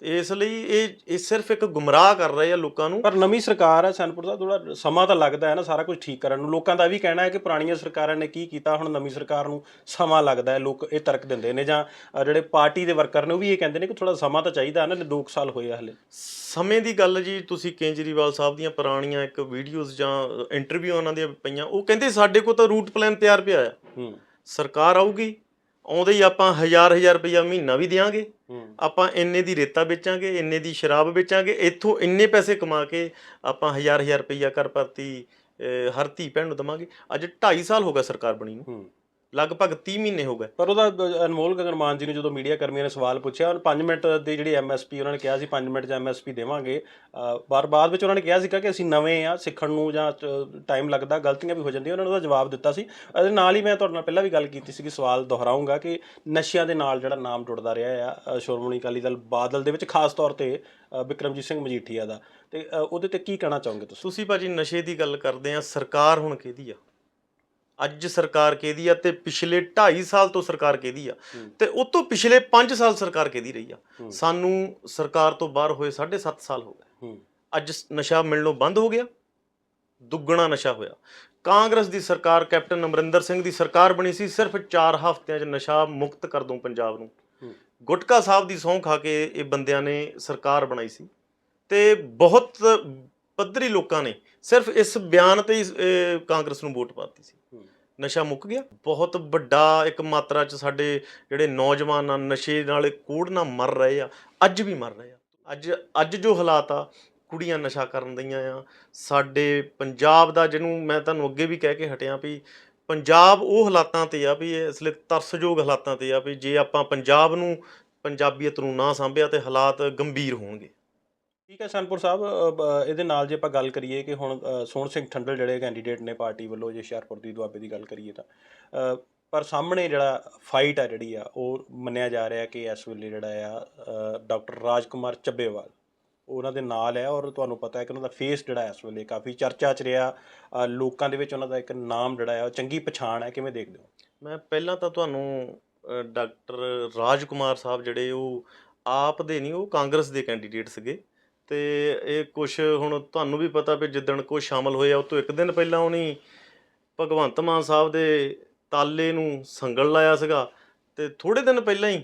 ਤੇ ਇਸ ਲਈ ਇਹ ਇਹ ਸਿਰਫ ਇੱਕ ਗੁੰਮਰਾਹ ਕਰ ਰਹੇ ਆ ਲੋਕਾਂ ਨੂੰ। ਪਰ ਨਵੀਂ ਸਰਕਾਰ ਹੈ ਸੈਨਪੁਰ ਦਾ ਥੋੜਾ ਸਮਾਂ ਤਾਂ ਲੱਗਦਾ ਹੈ ਨਾ ਸਾਰਾ ਕੁਝ ਠੀਕ ਕਰਨ ਨੂੰ। ਲੋਕਾਂ ਦਾ ਵੀ ਕਹਿਣਾ ਹੈ ਕਿ ਪੁਰਾਣੀਆਂ ਸਰਕਾਰਾਂ ਨੇ ਕੀ ਕੀਤਾ ਹੁਣ ਨਵੀਂ ਸਰਕਾਰ ਨੂੰ ਸਮਾਂ ਲੱਗਦਾ ਹੈ ਲੋਕ ਇਹ ਤਰਕ ਦਿੰਦੇ ਨੇ ਜਾਂ ਜਿਹੜੇ ਪਾਰਟੀ ਦੇ ਵਰਕਰ ਨੇ ਉਹ ਵੀ ਇਹ ਕਹਿੰਦੇ ਨੇ ਕਿ ਥੋੜਾ ਸਮਾਂ ਤਾਂ ਚਾਹੀਦਾ ਹੈ ਨਾ 2 ਸਾਲ ਹੋਏ ਹਲੇ। ਸਮੇਂ ਦੀ ਗੱਲ ਜੀ ਤੁਸੀਂ ਕੇਜਰੀਵਾਲ ਸਾਹਿਬ ਦੀਆਂ ਪੁਰਾਣੀਆਂ ਇੱਕ ਵੀਡੀਓਜ਼ ਜਾਂ ਇੰਟਰਵਿਊ ਉਹਨਾਂ ਦੀਆਂ ਪਈਆਂ ਉਹ ਕਹਿੰਦੇ ਸਾਡੇ ਕੋਲ ਤਾਂ ਰੂਟ ਪਲਾਨ ਤਿਆਰ ਪਿਆ ਆ। ਹੂੰ। ਸਰਕਾਰ ਆਊਗੀ ਆਉਂਦੇ ਹੀ ਆਪਾਂ ਹਜ਼ਾਰ ਹਜ਼ਾਰ ਰੁਪਈਆ ਮਹੀਨਾ ਵੀ ਦਿਆਂਗੇ। ਆਪਾਂ ਇੰਨੇ ਦੀ ਰੇਤਾ ਵੇਚਾਂਗੇ ਇੰਨੇ ਦੀ ਸ਼ਰਾਬ ਵੇਚਾਂਗੇ ਇੱਥੋਂ ਇੰਨੇ ਪੈਸੇ ਕਮਾ ਕੇ ਆਪਾਂ ਹਜ਼ਾਰ ਹਜ਼ਾਰ ਰੁਪਈਆ ਕਰ ਪ੍ਰਤੀ ਹਰ ਧੀ ਭੈਣ ਨੂੰ ਦਵਾਂਗੇ। ਅੱਜ 2.5 ਸਾਲ ਹੋ ਗਿਆ ਸਰਕਾਰ ਬਣੀ ਨੂੰ। ਲਗਭਗ 30 ਮਹੀਨੇ ਹੋ ਗਏ। ਪਰ ਉਹਦਾ ਅਨਮੋਲ ਗਗਨ ਮਾਨ ਜੀ ਨੇ ਜਦੋਂ ਮੀਡੀਆ ਕਰਮੀਆਂ ਨੇ ਸਵਾਲ ਪੁੱਛਿਆ ਉਹ 5 ਮਿੰਟ ਦੀ ਜਿਹੜੀ ਐਮਐਸਪੀ ਉਹਨਾਂ ਨੇ ਕਿਹਾ ਸੀ 5 ਮਿੰਟ 'ਚ ਐਮਐਸਪੀ ਦੇਵਾਂਗੇ। ਬਾਰ ਬਾਅਦ ਵਿੱਚ ਉਹਨਾਂ ਨੇ ਕਿਹਾ ਸੀਗਾ ਕਿ ਅਸੀਂ ਨਵੇਂ ਆ ਸਿੱਖਣ ਨੂੰ ਜਾਂ ਟਾਈਮ ਲੱਗਦਾ ਗਲਤੀਆਂ ਵੀ ਹੋ ਜਾਂਦੀਆਂ ਉਹਨਾਂ ਨੇ ਉਹਦਾ ਜਵਾਬ ਦਿੱਤਾ ਸੀ। ਇਹਦੇ ਨਾਲ ਹੀ ਮੈਂ ਤੁਹਾਡੇ ਨਾਲ ਪਹਿਲਾਂ ਵੀ ਗੱਲ ਕੀਤੀ ਸੀ ਕਿ ਸਵਾਲ ਦੁਹਰਾਉਂਗਾ ਕਿ ਨਸ਼ਿਆਂ ਦੇ ਨਾਲ ਜਿਹੜਾ ਨਾਮ ਜੁੜਦਾ ਰਿਹਾ ਆ ਸ਼੍ਰੋਮਣੀ ਅਕਾਲੀ ਦਲ ਬਾਦਲ ਦੇ ਵਿੱਚ ਖਾਸ ਤੌਰ ਤੇ ਬਿਕਰਮਜੀਤ ਸਿੰਘ ਮਜੀਠੀਆ ਦਾ। ਤੇ ਉਹਦੇ ਤੇ ਕੀ ਕਹਿਣਾ ਚਾਹੋਗੇ ਤੁਸੀਂ? ਤੁਸੀਂ ਭਾਜੀ ਨਸ਼ੇ ਦੀ ਗੱਲ ਕਰਦੇ ਆ ਸਰਕਾਰ ਹੁਣ ਕਿਹਦੀ ਆ? ਅੱਜ ਸਰਕਾਰ ਕਿਹਦੀ ਆ ਤੇ ਪਿਛਲੇ 2.5 ਸਾਲ ਤੋਂ ਸਰਕਾਰ ਕਿਹਦੀ ਆ। ਤੇ ਉਹ ਤੋਂ ਪਿਛਲੇ 5 ਸਾਲ ਸਰਕਾਰ ਕਿਹਦੀ ਰਹੀ ਆ। ਸਾਨੂੰ ਸਰਕਾਰ ਤੋਂ ਬਾਹਰ ਹੋਏ 7.5 ਸਾਲ ਹੋ ਗਏ। ਅੱਜ ਨਸ਼ਾ ਮਿਲਣੋਂ ਬੰਦ ਹੋ ਗਿਆ ਦੁੱਗਣਾ ਨਸ਼ਾ ਹੋਇਆ। ਕਾਂਗਰਸ ਦੀ ਸਰਕਾਰ ਕੈਪਟਨ ਅਮਰਿੰਦਰ ਸਿੰਘ ਦੀ ਸਰਕਾਰ ਬਣੀ ਸੀ ਸਿਰਫ 4 ਹਫ਼ਤਿਆਂ 'ਚ ਨਸ਼ਾ ਮੁਕਤ ਕਰ ਦੂੰ ਪੰਜਾਬ ਨੂੰ। ਗੁਟਕਾ ਸਾਹਿਬ ਦੀ ਸਹੁੰ ਖਾ ਕੇ ਇਹ ਬੰਦਿਆਂ ਨੇ ਸਰਕਾਰ ਬਣਾਈ ਸੀ। ਤੇ ਬਹੁਤ ਪੱਧਰੀ ਲੋਕਾਂ ਨੇ ਸਿਰਫ ਇਸ ਬਿਆਨ ਤੇ ਹੀ ਕਾਂਗਰਸ ਨੂੰ ਵੋਟ ਪਾਤੀ ਸੀ। ਨਸ਼ਾ ਮੁੱਕ ਗਿਆ। ਬਹੁਤ ਵੱਡਾ ਇੱਕ ਮਾਤਰਾ 'ਚ ਸਾਡੇ ਜਿਹੜੇ ਨੌਜਵਾਨ ਆ ਨਸ਼ੇ ਨਾਲ ਕੋੜ ਨਾਲ ਮਰ ਰਹੇ ਆ ਅੱਜ ਵੀ ਮਰ ਰਹੇ ਆ। ਅੱਜ ਅੱਜ ਜੋ ਹਾਲਾਤ ਆ ਕੁੜੀਆਂ ਨਸ਼ਾ ਕਰਨ ਦਈਆਂ ਆ। ਸਾਡੇ ਪੰਜਾਬ ਦਾ ਜਿਹਨੂੰ ਮੈਂ ਤੁਹਾਨੂੰ ਅੱਗੇ ਵੀ ਕਹਿ ਕੇ ਹਟਿਆ ਵੀ ਪੰਜਾਬ ਉਹ ਹਾਲਾਤਾਂ ਤੇ ਆ ਵੀ ਇਸ ਲਈ ਤਰਸਯੋਗ ਹਾਲਾਤਾਂ ਤੇ ਆ ਵੀ ਜੇ ਆਪਾਂ ਪੰਜਾਬ ਨੂੰ ਪੰਜਾਬੀਅਤ ਨੂੰ ਨਾ ਸਾਂਭਿਆ ਤੇ ਹਾਲਾਤ ਗੰਭੀਰ ਹੋਣਗੇ। ਠੀਕ ਹੈ ਸਨਪੁਰ ਸਾਹਿਬ ਇਹਦੇ ਨਾਲ ਜੇ ਆਪਾਂ ਗੱਲ ਕਰੀਏ ਕਿ ਹੁਣ ਸੋਹਣ ਸਿੰਘ ਠੰਡਲ ਜਿਹੜੇ ਕੈਂਡੀਡੇਟ ਨੇ ਪਾਰਟੀ ਵੱਲੋਂ ਜੇ ਹੁਸ਼ਿਆਰਪੁਰ ਦੀ ਦੁਆਬੇ ਦੀ ਗੱਲ ਕਰੀਏ ਤਾਂ ਪਰ ਸਾਹਮਣੇ ਜਿਹੜਾ ਫਾਈਟ ਆ ਜਿਹੜੀ ਆ ਉਹ ਮੰਨਿਆ ਜਾ ਰਿਹਾ ਕਿ ਇਸ ਵੇਲੇ ਜਿਹੜਾ ਆ ਡਾਕਟਰ ਰਾਜਕੁਮਾਰ ਚੱਬੇਵਾਲ ਉਹਨਾਂ ਦੇ ਨਾਲ ਹੈ ਔਰ ਤੁਹਾਨੂੰ ਪਤਾ ਹੈ ਕਿ ਉਹਨਾਂ ਦਾ ਫੇਸ ਜਿਹੜਾ ਇਸ ਵੇਲੇ ਕਾਫੀ ਚਰਚਾ 'ਚ ਰਿਹਾ ਲੋਕਾਂ ਦੇ ਵਿੱਚ ਉਹਨਾਂ ਦਾ ਇੱਕ ਨਾਮ ਜਿਹੜਾ ਆ ਉਹ ਚੰਗੀ ਪਛਾਣ ਹੈ ਕਿਵੇਂ ਦੇਖਦੇ ਹੋ? ਮੈਂ ਪਹਿਲਾਂ ਤਾਂ ਤੁਹਾਨੂੰ ਅ, ਡਾਕਟਰ ਰਾਜਕੁਮਾਰ ਸਾਹਿਬ ਜਿਹੜੇ ਉਹ ਆਪ ਦੇ ਨਹੀਂ ਉਹ ਕਾਂਗਰਸ ਦੇ ਕੈਂਡੀਡੇਟ ਸੀਗੇ। ਤੇ ਇਹ ਕੁਝ ਹੁਣ ਤੁਹਾਨੂੰ ਵੀ ਪਤਾ ਵੀ ਜਿੱਦਣ ਕੋਈ ਸ਼ਾਮਲ ਹੋਇਆ, ਉਹ ਤੋਂ ਇੱਕ ਦਿਨ ਪਹਿਲਾਂ ਉਹਨੇ ਭਗਵੰਤ ਮਾਨ ਸਾਹਿਬ ਦੇ ਤਾਲੇ ਨੂੰ ਸੰਗਲ ਲਾਇਆ ਸੀਗਾ ਤੇ ਥੋੜੇ ਦਿਨ ਪਹਿਲਾਂ ਹੀ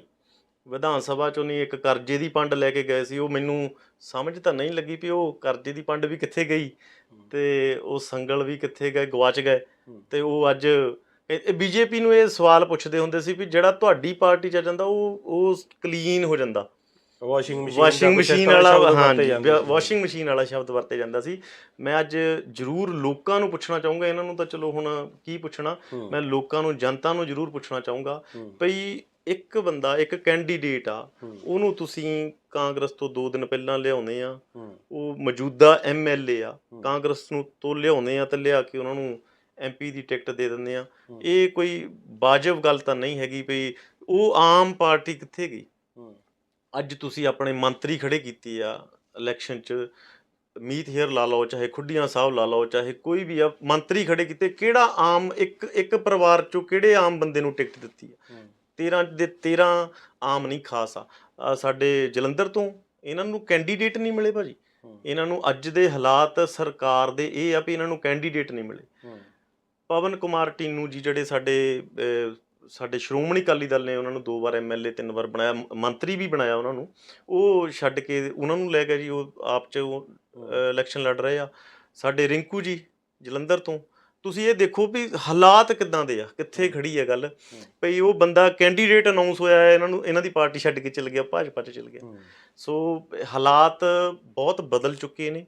ਵਿਧਾਨ ਸਭਾ ਚ ਉਹਨੇ ਇੱਕ ਕਰਜ਼ੇ ਦੀ ਪੰਡ ਲੈ ਕੇ ਗਏ ਸੀ। ਉਹ ਮੈਨੂੰ ਸਮਝ ਤਾਂ ਨਹੀਂ ਲੱਗੀ ਵੀ ਉਹ ਕਰਜ਼ੇ ਦੀ ਪੰਡ ਵੀ ਕਿੱਥੇ ਗਈ ਤੇ ਉਹ ਸੰਗਲ ਵੀ ਕਿੱਥੇ ਗਏ ਗਵਾਚ ਗਏ ਤੇ ਉਹ ਅੱਜ ਇਹ ਬੀਜੇਪੀ ਨੂੰ ਇਹ ਸਵਾਲ ਪੁੱਛਦੇ ਹੁੰਦੇ ਸੀ ਵੀ ਜਿਹੜਾ ਤੁਹਾਡੀ ਪਾਰਟੀ ਚ ਆ ਜਾਂਦਾ, ਉਹ ਉਹ ਕਲੀਨ ਹੋ ਜਾਂਦਾ। ਵਾਸ਼ਿੰਗ ਮਸ਼ੀਨ ਵਾਸ਼ਿੰਗ ਮਸ਼ੀਨ ਵਾਲਾ ਹਾਂਜੀ ਵਾਸ਼ਿੰਗ ਮਸ਼ੀਨ ਵਾਲਾ ਸ਼ਬਦ ਵਰਤੇ ਜਾਂਦਾ ਸੀ। ਮੈਂ ਅੱਜ ਜ਼ਰੂਰ ਲੋਕਾਂ ਨੂੰ ਪੁੱਛਣਾ ਚਾਹੂੰਗਾ ਇਹਨਾਂ ਨੂੰ ਤਾਂ ਚਲੋ ਹੁਣ ਕੀ ਪੁੱਛਣਾ? ਮੈਂ ਲੋਕਾਂ ਨੂੰ ਜਨਤਾ ਨੂੰ ਜ਼ਰੂਰ ਪੁੱਛਣਾ ਚਾਹੂੰਗਾ ਭਈ ਇੱਕ ਬੰਦਾ ਇੱਕ ਕੈਂਡੀਡੇਟ ਆ ਉਹਨੂੰ ਤੁਸੀਂ ਕਾਂਗਰਸ ਤੋਂ 2 ਦਿਨ ਪਹਿਲਾਂ ਲਿਆਉਨੇ ਆ। ਉਹ ਮੌਜੂਦਾ ਐਮਐਲਏ ਆ ਕਾਂਗਰਸ ਨੂੰ ਤੋਂ ਲਿਆਉਨੇ ਆ ਤੇ ਲਿਆ ਕੇ ਉਹਨਾਂ ਨੂੰ ਐਮਪੀ ਦੀ ਟਿਕਟ ਦੇ ਦਿੰਦੇ ਆ। ਇਹ ਕੋਈ ਵਾਜਬ ਗੱਲ ਤਾਂ ਨਹੀਂ ਹੈਗੀ ਭਈ ਉਹ ਆਮ ਪਾਰਟੀ ਕਿੱਥੇ ਗਈ? ਅੱਜ ਤੁਸੀਂ ਆਪਣੇ ਮੰਤਰੀ ਖੜੇ ਕੀਤੇ ਆ ਇਲੈਕਸ਼ਨ 'ਚ ਮੀਤ ਹੇਅਰ ਲਾ ਲਓ ਚਾਹੇ ਖੁੱਡੀਆਂ ਸਾਹਿਬ ਲਾ ਲਓ ਚਾਹੇ ਕੋਈ ਵੀ ਆ ਮੰਤਰੀ ਖੜੇ ਕੀਤੇ ਕਿਹੜਾ ਆਮ ਇੱਕ ਇੱਕ ਪਰਿਵਾਰ 'ਚੋਂ ਕਿਹੜੇ ਆਮ ਬੰਦੇ ਨੂੰ ਟਿਕਟ ਦਿੱਤੀ ਆ? 13 ਦੇ 13 ਆਮ ਨਹੀਂ ਖਾਸ ਆ। ਸਾਡੇ ਜਲੰਧਰ ਤੋਂ ਇਹਨਾਂ ਨੂੰ ਕੈਂਡੀਡੇਟ ਨਹੀਂ ਮਿਲੇ ਭਾਜੀ। ਇਹਨਾਂ ਨੂੰ ਅੱਜ ਦੇ ਹਾਲਾਤ ਸਰਕਾਰ ਦੇ ਇਹ ਆ ਵੀ ਇਹਨਾਂ ਨੂੰ ਕੈਂਡੀਡੇਟ ਨਹੀਂ ਮਿਲੇ। ਪਵਨ ਕੁਮਾਰ ਟੀਨੂ ਜੀ ਜਿਹੜੇ ਸਾਡੇ ਸਾਡੇ ਸ਼੍ਰੋਮਣੀ ਅਕਾਲੀ ਦਲ ਨੇ ਉਹਨਾਂ ਨੂੰ ਦੋ ਵਾਰ ਐਮਐਲਏ ਤਿੰਨ ਵਾਰ ਬਣਾਇਆ ਮੰਤਰੀ ਵੀ ਬਣਾਇਆ ਉਹਨਾਂ ਨੂੰ। ਉਹ ਛੱਡ ਕੇ ਉਹਨਾਂ ਨੂੰ ਲੈ ਕੇ ਜੀ ਉਹ ਆਪ ਚ ਉਹ ਇਲੈਕਸ਼ਨ ਲੜ ਰਹੇ ਆ। ਸਾਡੇ ਰਿੰਕੂ ਜੀ ਜਲੰਧਰ ਤੋਂ। ਤੁਸੀਂ ਇਹ ਦੇਖੋ ਵੀ ਹਾਲਾਤ ਕਿੱਦਾਂ ਦੇ ਆ ਕਿੱਥੇ ਖੜੀ ਹੈ ਗੱਲ। ਭਈ ਉਹ ਬੰਦਾ ਕੈਂਡੀਡੇਟ ਅਨਾਉਂਸ ਹੋਇਆ ਹੈ ਇਹਨਾਂ ਨੂੰ ਇਹਨਾਂ ਦੀ ਪਾਰਟੀ ਛੱਡ ਕੇ ਚਲ ਗਿਆ ਭਾਜਪਾ ਚ ਚਲ ਗਿਆ। ਸੋ ਹਾਲਾਤ ਬਹੁਤ ਬਦਲ ਚੁੱਕੇ ਨੇ।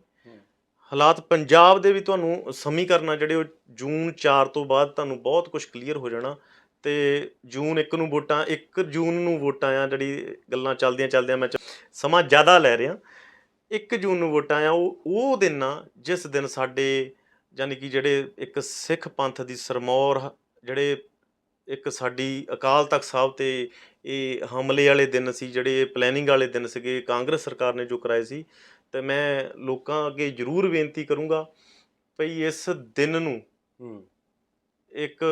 ਹਾਲਾਤ ਪੰਜਾਬ ਦੇ ਵੀ ਤੁਹਾਨੂੰ ਸਮੀਕਰਨ ਜਿਹੜੇ ਉਹ ਜੂਨ 4 ਤੋਂ ਬਾਅਦ ਤੁਹਾਨੂੰ ਬਹੁਤ ਕੁਝ ਕਲੀਅਰ ਹੋ ਜਾਣਾ। ਤੇ ਜੂਨ 1 ਨੂੰ ਵੋਟਾਂ 1 ਜੂਨ ਨੂੰ ਵੋਟਾਂ ਆ, ਜਿਹੜੀ ਗੱਲਾਂ ਚੱਲਦੀਆਂ ਚੱਲਦੀਆਂ ਮੈਂ ਸਮਾਂ ਜ਼ਿਆਦਾ ਲੈ ਰਿਹਾ। 1 ਜੂਨ ਨੂੰ ਵੋਟਾਂ ਆ, ਉਹ ਉਹ ਦਿਨ ਆ, ਜਿਸ ਦਿਨ ਸਾਡੇ ਯਾਨੀ ਕਿ ਜਿਹੜੇ ਇੱਕ ਸਿੱਖ ਪੰਥ ਦੀ ਸਰਮੌਰ ਜਿਹੜੇ ਇੱਕ ਸਾਡੀ ਅਕਾਲ ਤਖਤ ਸਾਹਿਬ ਤੇ ਇਹ ਹਮਲੇ ਵਾਲੇ ਦਿਨ ਸੀ, ਜਿਹੜੇ ਪਲੈਨਿੰਗ ਵਾਲੇ ਦਿਨ ਸੀਗੇ, ਕਾਂਗਰਸ ਸਰਕਾਰ ਨੇ ਜੋ ਕਰਾਏ ਸੀ, ਤੇ ਮੈਂ ਲੋਕਾਂ ਅੱਗੇ ਜ਼ਰੂਰ ਬੇਨਤੀ ਕਰੂੰਗਾ, ਭਈ ਇਸ ਦਿਨ ਨੂੰ ਇੱਕ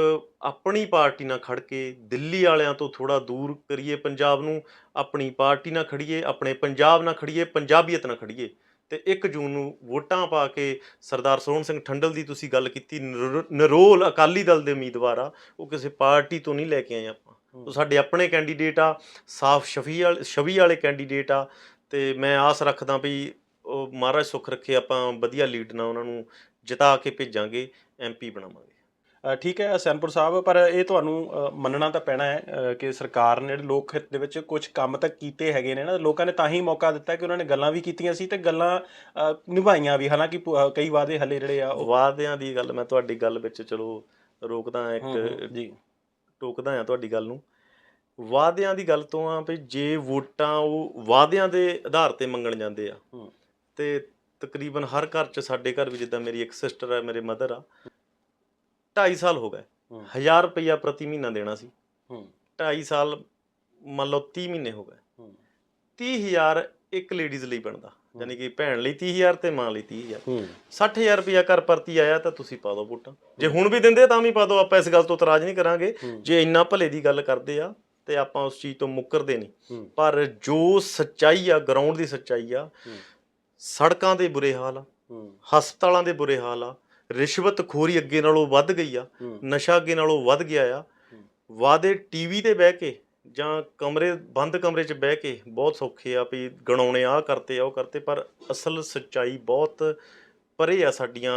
ਆਪਣੀ ਪਾਰਟੀ ਨਾਲ ਖੜ ਕੇ ਦਿੱਲੀ ਵਾਲਿਆਂ ਤੋਂ ਥੋੜਾ ਦੂਰ ਕਰੀਏ ਪੰਜਾਬ ਨੂੰ ਆਪਣੀ ਪਾਰਟੀ ਨਾਲ ਖੜੀਏ ਆਪਣੇ ਪੰਜਾਬ ਨਾਲ ਖੜੀਏ ਪੰਜਾਬੀਅਤ ਨਾਲ ਖੜੀਏ ਤੇ 1 ਜੂਨ ਨੂੰ ਵੋਟਾਂ ਪਾ ਕੇ ਸਰਦਾਰ ਸੋਹਣ ਸਿੰਘ ਠੰਡਲ ਦੀ ਤੁਸੀਂ ਗੱਲ ਕੀਤੀ ਨਿਰ- ਨਿਰੋਲ ਅਕਾਲੀ ਦਲ ਦੇ ਉਮੀਦਵਾਰ ਆ ਉਹ ਕਿਸੇ ਪਾਰਟੀ ਤੋਂ ਨਹੀਂ ਲੈ ਕੇ ਆਏ ਆਪਾਂ। ਉਹ ਸਾਡੇ ਆਪਣੇ ਕੈਂਡੀਡੇਟ ਆ ਸਾਫ਼ ਸ਼ਫੀ ਵਾਲੇ ਛਵੀ ਵਾਲੇ ਕੈਂਡੀਡੇਟ ਆ ਤੇ ਮੈਂ ਆਸ ਰੱਖਦਾ ਵੀ ਉਹ ਮਹਾਰਾਜ ਸੁੱਖ ਰੱਖੇ ਆਪਾਂ ਵਧੀਆ ਲੀਡ ਨਾਲ ਉਹਨਾਂ ਨੂੰ ਜਿਤਾ ਕੇ ਭੇਜਾਂਗੇ ਐਮਪੀ ਬਣਾਵਾਂਗੇ। ਠੀਕ ਹੈ ਸੈਨਪੁਰ ਸਾਹਿਬ ਪਰ ਇਹ ਤੁਹਾਨੂੰ ਮੰਨਣਾ ਤਾਂ ਪੈਣਾ ਹੈ ਕਿ ਸਰਕਾਰ ਨੇ ਜਿਹੜੇ ਲੋਕ ਹਿੱਤ ਦੇ ਵਿੱਚ ਕੁਝ ਕੰਮ ਤਾਂ ਕੀਤੇ ਹੈਗੇ ਨੇ ਨਾ ਲੋਕਾਂ ਨੇ ਤਾਂ ਹੀ ਮੌਕਾ ਦਿੱਤਾ ਕਿ ਉਹਨਾਂ ਨੇ ਗੱਲਾਂ ਵੀ ਕੀਤੀਆਂ ਸੀ ਤੇ ਗੱਲਾਂ ਨਿਭਾਈਆਂ ਵੀ। ਹਾਲਾਂਕਿ ਕਈ ਵਾਅਦੇ ਹਲੇ ਜਿਹੜੇ ਆ ਵਾਅਦਿਆਂ ਦੀ ਗੱਲ ਮੈਂ ਤੁਹਾਡੀ ਗੱਲ ਵਿੱਚ ਚਲੋ ਰੋਕਦਾ ਹੂੰ, ਹੂੰ, ਇੱਕ ਜੀ। ਟੋਕਦਾ ਆ ਤੁਹਾਡੀ ਗੱਲ ਨੂੰ। ਵਾਅਦਿਆਂ ਦੀ ਗੱਲ ਤੋਂ ਆ ਵੀ ਜੇ ਵੋਟਾਂ ਉਹ ਵਾਅਦਿਆਂ ਦੇ ਆਧਾਰ ਤੇ ਮੰਗਣ ਜਾਂਦੇ ਆ ਹੂੰ। ਤੇ ਤਕਰੀਬਨ ਹਰ ਘਰ 'ਚ ਸਾਡੇ ਘਰ ਵੀ ਜਿੱਦਾਂ ਮੇਰੀ ਇੱਕ ਸਿਸਟਰ ਹੈ ਮੇਰੇ ਮਦਰ ਆ 2.5 ਸਾਲ ਹੋ ਗਏ। ਹੂੰ। 1000 ਰੁਪਇਆ ਪ੍ਰਤੀ ਮਹੀਨਾ ਦੇਣਾ ਸੀ। ਹੂੰ। 2.5 ਸਾਲ ਮੰਨ ਲਓ 30 ਮਹੀਨੇ ਹੋ ਗਏ। ਹੂੰ। 30000 ਇੱਕ ਲੇਡੀਜ਼ ਲਈ ਬਣਦਾ। ਯਾਨੀ ਕਿ ਭੈਣ ਲਈ 30000 ਤੇ ਮਾਂ ਲਈ 30000 ਹੂੰ। 60000 ਰੁਪਇਆ ਕਰ ਪਰਤੀ ਆਇਆ ਤਾਂ ਤੁਸੀਂ ਪਾ ਦਿਓ ਵੋਟਾਂ। ਜੇ ਹੁਣ ਵੀ ਦਿੰਦੇ ਤਾਂ ਵੀ ਪਾ ਦਿਓ। ਆਪਾਂ ਇਸ ਗੱਲ ਤੋਂ ਇਤਰਾਜ਼ ਨਹੀਂ ਕਰਾਂਗੇ। ਜੇ ਇੰਨਾ ਭਲੇ ਦੀ ਗੱਲ ਕਰਦੇ ਆ ਤੇ ਆਪਾਂ ਉਸ ਚੀਜ਼ ਤੋਂ ਮੁੱਕਰਦੇ ਨਹੀਂ। ਪਰ ਜੋ ਸੱਚਾਈ ਆ ਗਰਾਊਂਡ ਦੀ ਸੱਚਾਈ ਆ। ਸੜਕਾਂ ਦੇ ਬੁਰੇ ਹਾਲ ਆ ਹਸਪਤਾਲਾਂ ਦੇ ਬੁਰੇ ਹਾਲ ਆ ਰਿਸ਼ਵਤਖੋਰੀ ਅੱਗੇ ਨਾਲੋਂ ਵੱਧ ਗਈ ਆ ਨਸ਼ਾ ਅੱਗੇ ਨਾਲੋਂ ਵੱਧ ਗਿਆ ਆ। ਵਾਦੇ ਟੀਵੀ ਤੇ ਬਹਿ ਕੇ ਜਾਂ ਕਮਰੇ ਬੰਦ ਕਮਰੇ 'ਚ ਬਹਿ ਕੇ ਬਹੁਤ ਸੌਖੇ ਆ ਵੀ ਗਣਾਉਣੇ ਆ ਕਰਤੇ ਆ ਉਹ ਕਰਤੇ ਪਰ ਅਸਲ ਸੱਚਾਈ ਬਹੁਤ ਪਰੇ ਆ ਸਾਡੀਆਂ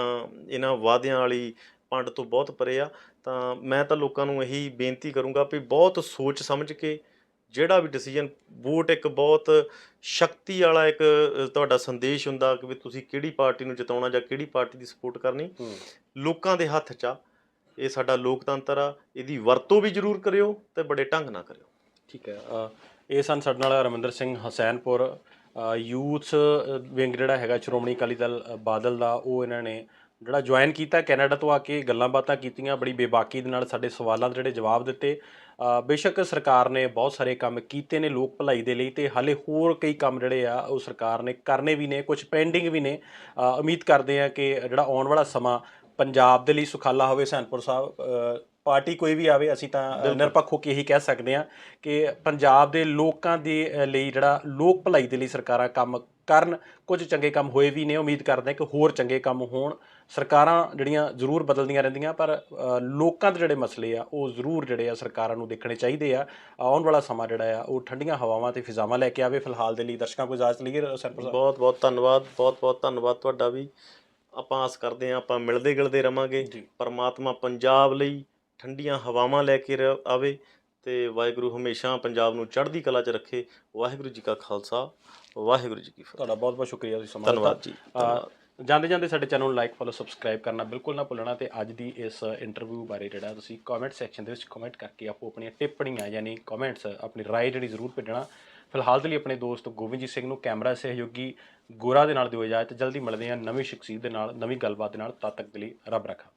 ਇਹਨਾਂ ਵਾਅਦਿਆਂ ਵਾਲੀ ਪੰਡ ਤੋਂ ਬਹੁਤ ਪਰੇ ਆ। ਤਾਂ ਮੈਂ ਤਾਂ ਲੋਕਾਂ ਨੂੰ ਇਹੀ ਬੇਨਤੀ ਕਰੂੰਗਾ ਵੀ ਬਹੁਤ ਸੋਚ ਸਮਝ ਕੇ ਜਿਹੜਾ ਵੀ ਡਿਸੀਜਨ ਵੋਟ ਇੱਕ ਬਹੁਤ ਸ਼ਕਤੀ ਵਾਲਾ ਇੱਕ ਤੁਹਾਡਾ ਸੰਦੇਸ਼ ਹੁੰਦਾ ਕਿ ਵੀ ਤੁਸੀਂ ਕਿਹੜੀ ਪਾਰਟੀ ਨੂੰ ਜਿਤਾਉਣਾ ਜਾਂ ਕਿਹੜੀ ਪਾਰਟੀ ਦੀ ਸਪੋਰਟ ਕਰਨੀ। ਲੋਕਾਂ ਦੇ ਹੱਥ 'ਚ ਆ ਇਹ ਸਾਡਾ ਲੋਕਤੰਤਰ ਆ ਇਹਦੀ ਵਰਤੋਂ ਵੀ ਜ਼ਰੂਰ ਕਰਿਓ ਤੇ ਬੜੇ ਢੰਗ ਨਾਲ ਕਰਿਓ। ਠੀਕ ਹੈ ਇਹ ਸਨ ਸਾਡੇ ਨਾਲ ਰਮਿੰਦਰ ਸਿੰਘ ਹਸੈਨਪੁਰ ਯੂਥ ਵਿੰਗ ਜਿਹੜਾ ਹੈਗਾ ਸ਼੍ਰੋਮਣੀ ਅਕਾਲੀ ਦਲ ਬਾਦਲ ਦਾ ਉਹ ਇਹਨਾਂ ਨੇ ਜਿਹੜਾ ਜੁਆਇਨ ਕੀਤਾ ਕੈਨੇਡਾ ਤੋਂ ਆ ਕੇ ਗੱਲਾਂ ਬਾਤਾਂ ਕੀਤੀਆਂ ਬੜੀ ਬੇਬਾਕੀ ਦੇ ਨਾਲ ਸਾਡੇ ਸਵਾਲਾਂ ਦੇ ਜਿਹੜੇ ਜਵਾਬ ਦਿੱਤੇ। ਬੇਸ਼ੱਕ ਸਰਕਾਰ ਨੇ ਬਹੁਤ ਸਾਰੇ ਕੰਮ ਕੀਤੇ ਨੇ ਲੋਕ ਭਲਾਈ ਦੇ ਲਈ ਤੇ ਹਾਲੇ ਹੋਰ ਕਈ ਕੰਮ ਜਿਹੜੇ ਆ ਉਹ ਸਰਕਾਰ ਨੇ ਕਰਨੇ ਵੀ ਨੇ ਕੁਝ ਪੈਂਡਿੰਗ ਵੀ ਨੇ। ਉਮੀਦ ਕਰਦੇ ਆ ਕਿ ਜਿਹੜਾ ਆਉਣ ਵਾਲਾ ਸਮਾਂ ਪੰਜਾਬ ਦੇ ਲਈ ਸੁਖਾਲਾ ਹੋਵੇ ਸੈਨਪੁਰ ਸਾਹਿਬ ਪਾਰਟੀ ਕੋਈ ਵੀ ਆਵੇ ਅਸੀਂ ਤਾਂ ਨਿਰਪੱਖ ਹੋ ਕੇ ਇਹੀ ਕਹਿ ਸਕਦੇ ਹਾਂ ਕਿ ਪੰਜਾਬ ਦੇ ਲੋਕਾਂ ਦੇ ਲਈ ਜਿਹੜਾ ਲੋਕ ਭਲਾਈ ਦੇ ਲਈ ਸਰਕਾਰਾਂ ਕੰਮ ਕਰਨ ਕੁਝ ਚੰਗੇ ਕੰਮ ਹੋਏ ਵੀ ਨੇ ਉਮੀਦ ਕਰਦੇ ਹਾਂ ਕਿ ਹੋਰ ਚੰਗੇ ਕੰਮ ਹੋਣ। ਸਰਕਾਰਾਂ ਜਿਹੜੀਆਂ ਜ਼ਰੂਰ ਬਦਲਦੀਆਂ ਰਹਿੰਦੀਆਂ ਪਰ ਲੋਕਾਂ ਦੇ ਜਿਹੜੇ ਮਸਲੇ ਆ ਉਹ ਜ਼ਰੂਰ ਜਿਹੜੇ ਆ ਸਰਕਾਰਾਂ ਨੂੰ ਦੇਖਣੇ ਚਾਹੀਦੇ ਆ। ਆਉਣ ਵਾਲਾ ਸਮਾਂ ਜਿਹੜਾ ਆ ਉਹ ਠੰਡੀਆਂ ਹਵਾਵਾਂ ਤੇ ਫਿਜ਼ਾਵਾਂ ਲੈ ਕੇ ਆਵੇ ਫਿਲਹਾਲ ਦੇ ਲਈ। ਦਰਸ਼ਕਾਂ ਕੋਲ ਇਜਾਜ਼ਤ ਲਈਏ ਸਰਪ੍ਰਸਤ ਬਹੁਤ ਬਹੁਤ ਧੰਨਵਾਦ ਬਹੁਤ ਬਹੁਤ ਧੰਨਵਾਦ ਤੁਹਾਡਾ ਵੀ। ਆਪਾਂ ਆਸ ਕਰਦੇ ਹਾਂ ਆਪਾਂ ਮਿਲਦੇ ਗਿਲਦੇ ਰਵਾਂਗੇ। ਜੀ। ਪਰਮਾਤਮਾ ਪੰਜਾਬ ਲਈ ਠੰਡੀਆਂ ਹਵਾਵਾਂ ਲੈ ਕੇ ਆਵੇ ਤੇ ਵਾਹਿਗੁਰੂ ਹਮੇਸ਼ਾ ਪੰਜਾਬ ਨੂੰ ਚੜ੍ਹਦੀ ਕਲਾ 'ਚ ਰੱਖੇ। ਵਾਹਿਗੁਰੂ ਜੀ ਕਾ ਖਾਲਸਾ ਵਾਹਿਗੁਰੂ ਜੀ ਕੀ ਫਤਿਹ। ਤੁਹਾਡਾ ਬਹੁਤ ਬਹੁਤ ਸ਼ੁਕਰੀਆ ਤੁਸੀਂ ਸਮਾਂ ਧੰਨਵਾਦ ਦਿੱਤਾ। ਜੀ, ਧੰਨਵਾਦ। ਜਾਂਦੇ ਜਾਂਦੇ ਸਾਡੇ ਚੈਨਲ ਨੂੰ ਲਾਈਕ ਫੋਲੋ ਸਬਸਕ੍ਰਾਈਬ ਕਰਨਾ ਬਿਲਕੁਲ ਨਾ ਭੁੱਲਣਾ ਤੇ ਅੱਜ ਦੀ ਇਸ ਇੰਟਰਵਿਊ ਬਾਰੇ ਜਿਹੜਾ ਤੁਸੀਂ ਕਮੈਂਟ ਸੈਕਸ਼ਨ ਦੇ ਵਿੱਚ ਕਮੈਂਟ ਕਰਕੇ ਆਪੋ ਆਪਣੀਆਂ ਟਿੱਪਣੀਆਂ ਯਾਨੀ ਕਮੈਂਟਸ ਆਪਣੀ ਰਾਏ ਜਿਹੜੀ ਜ਼ਰੂਰ ਭੇਜਣਾ। ਫਿਲਹਾਲ ਦੇ ਲਈ ਆਪਣੇ ਦੋਸਤ ਗੋਬਿੰਦ ਸਿੰਘ ਨੂੰ ਕੈਮਰਾ ਸਹਿਯੋਗੀ ਗੋਰਾ ਦੇ ਨਾਲ ਦਿਓ ਇਜਾਜ਼ਤ। ਜਲਦੀ ਮਿਲਦੇ ਹਾਂ ਨਵੀਂ ਸ਼ਖਸੀਅਤ ਦੇ ਨਾਲ, ਨਵੀਂ ਗੱਲਬਾਤ ਦੇ ਨਾਲ। ਤਦ ਤੱਕ ਦੇ ਲਈ ਰੱਬ ਰੱਖਾ।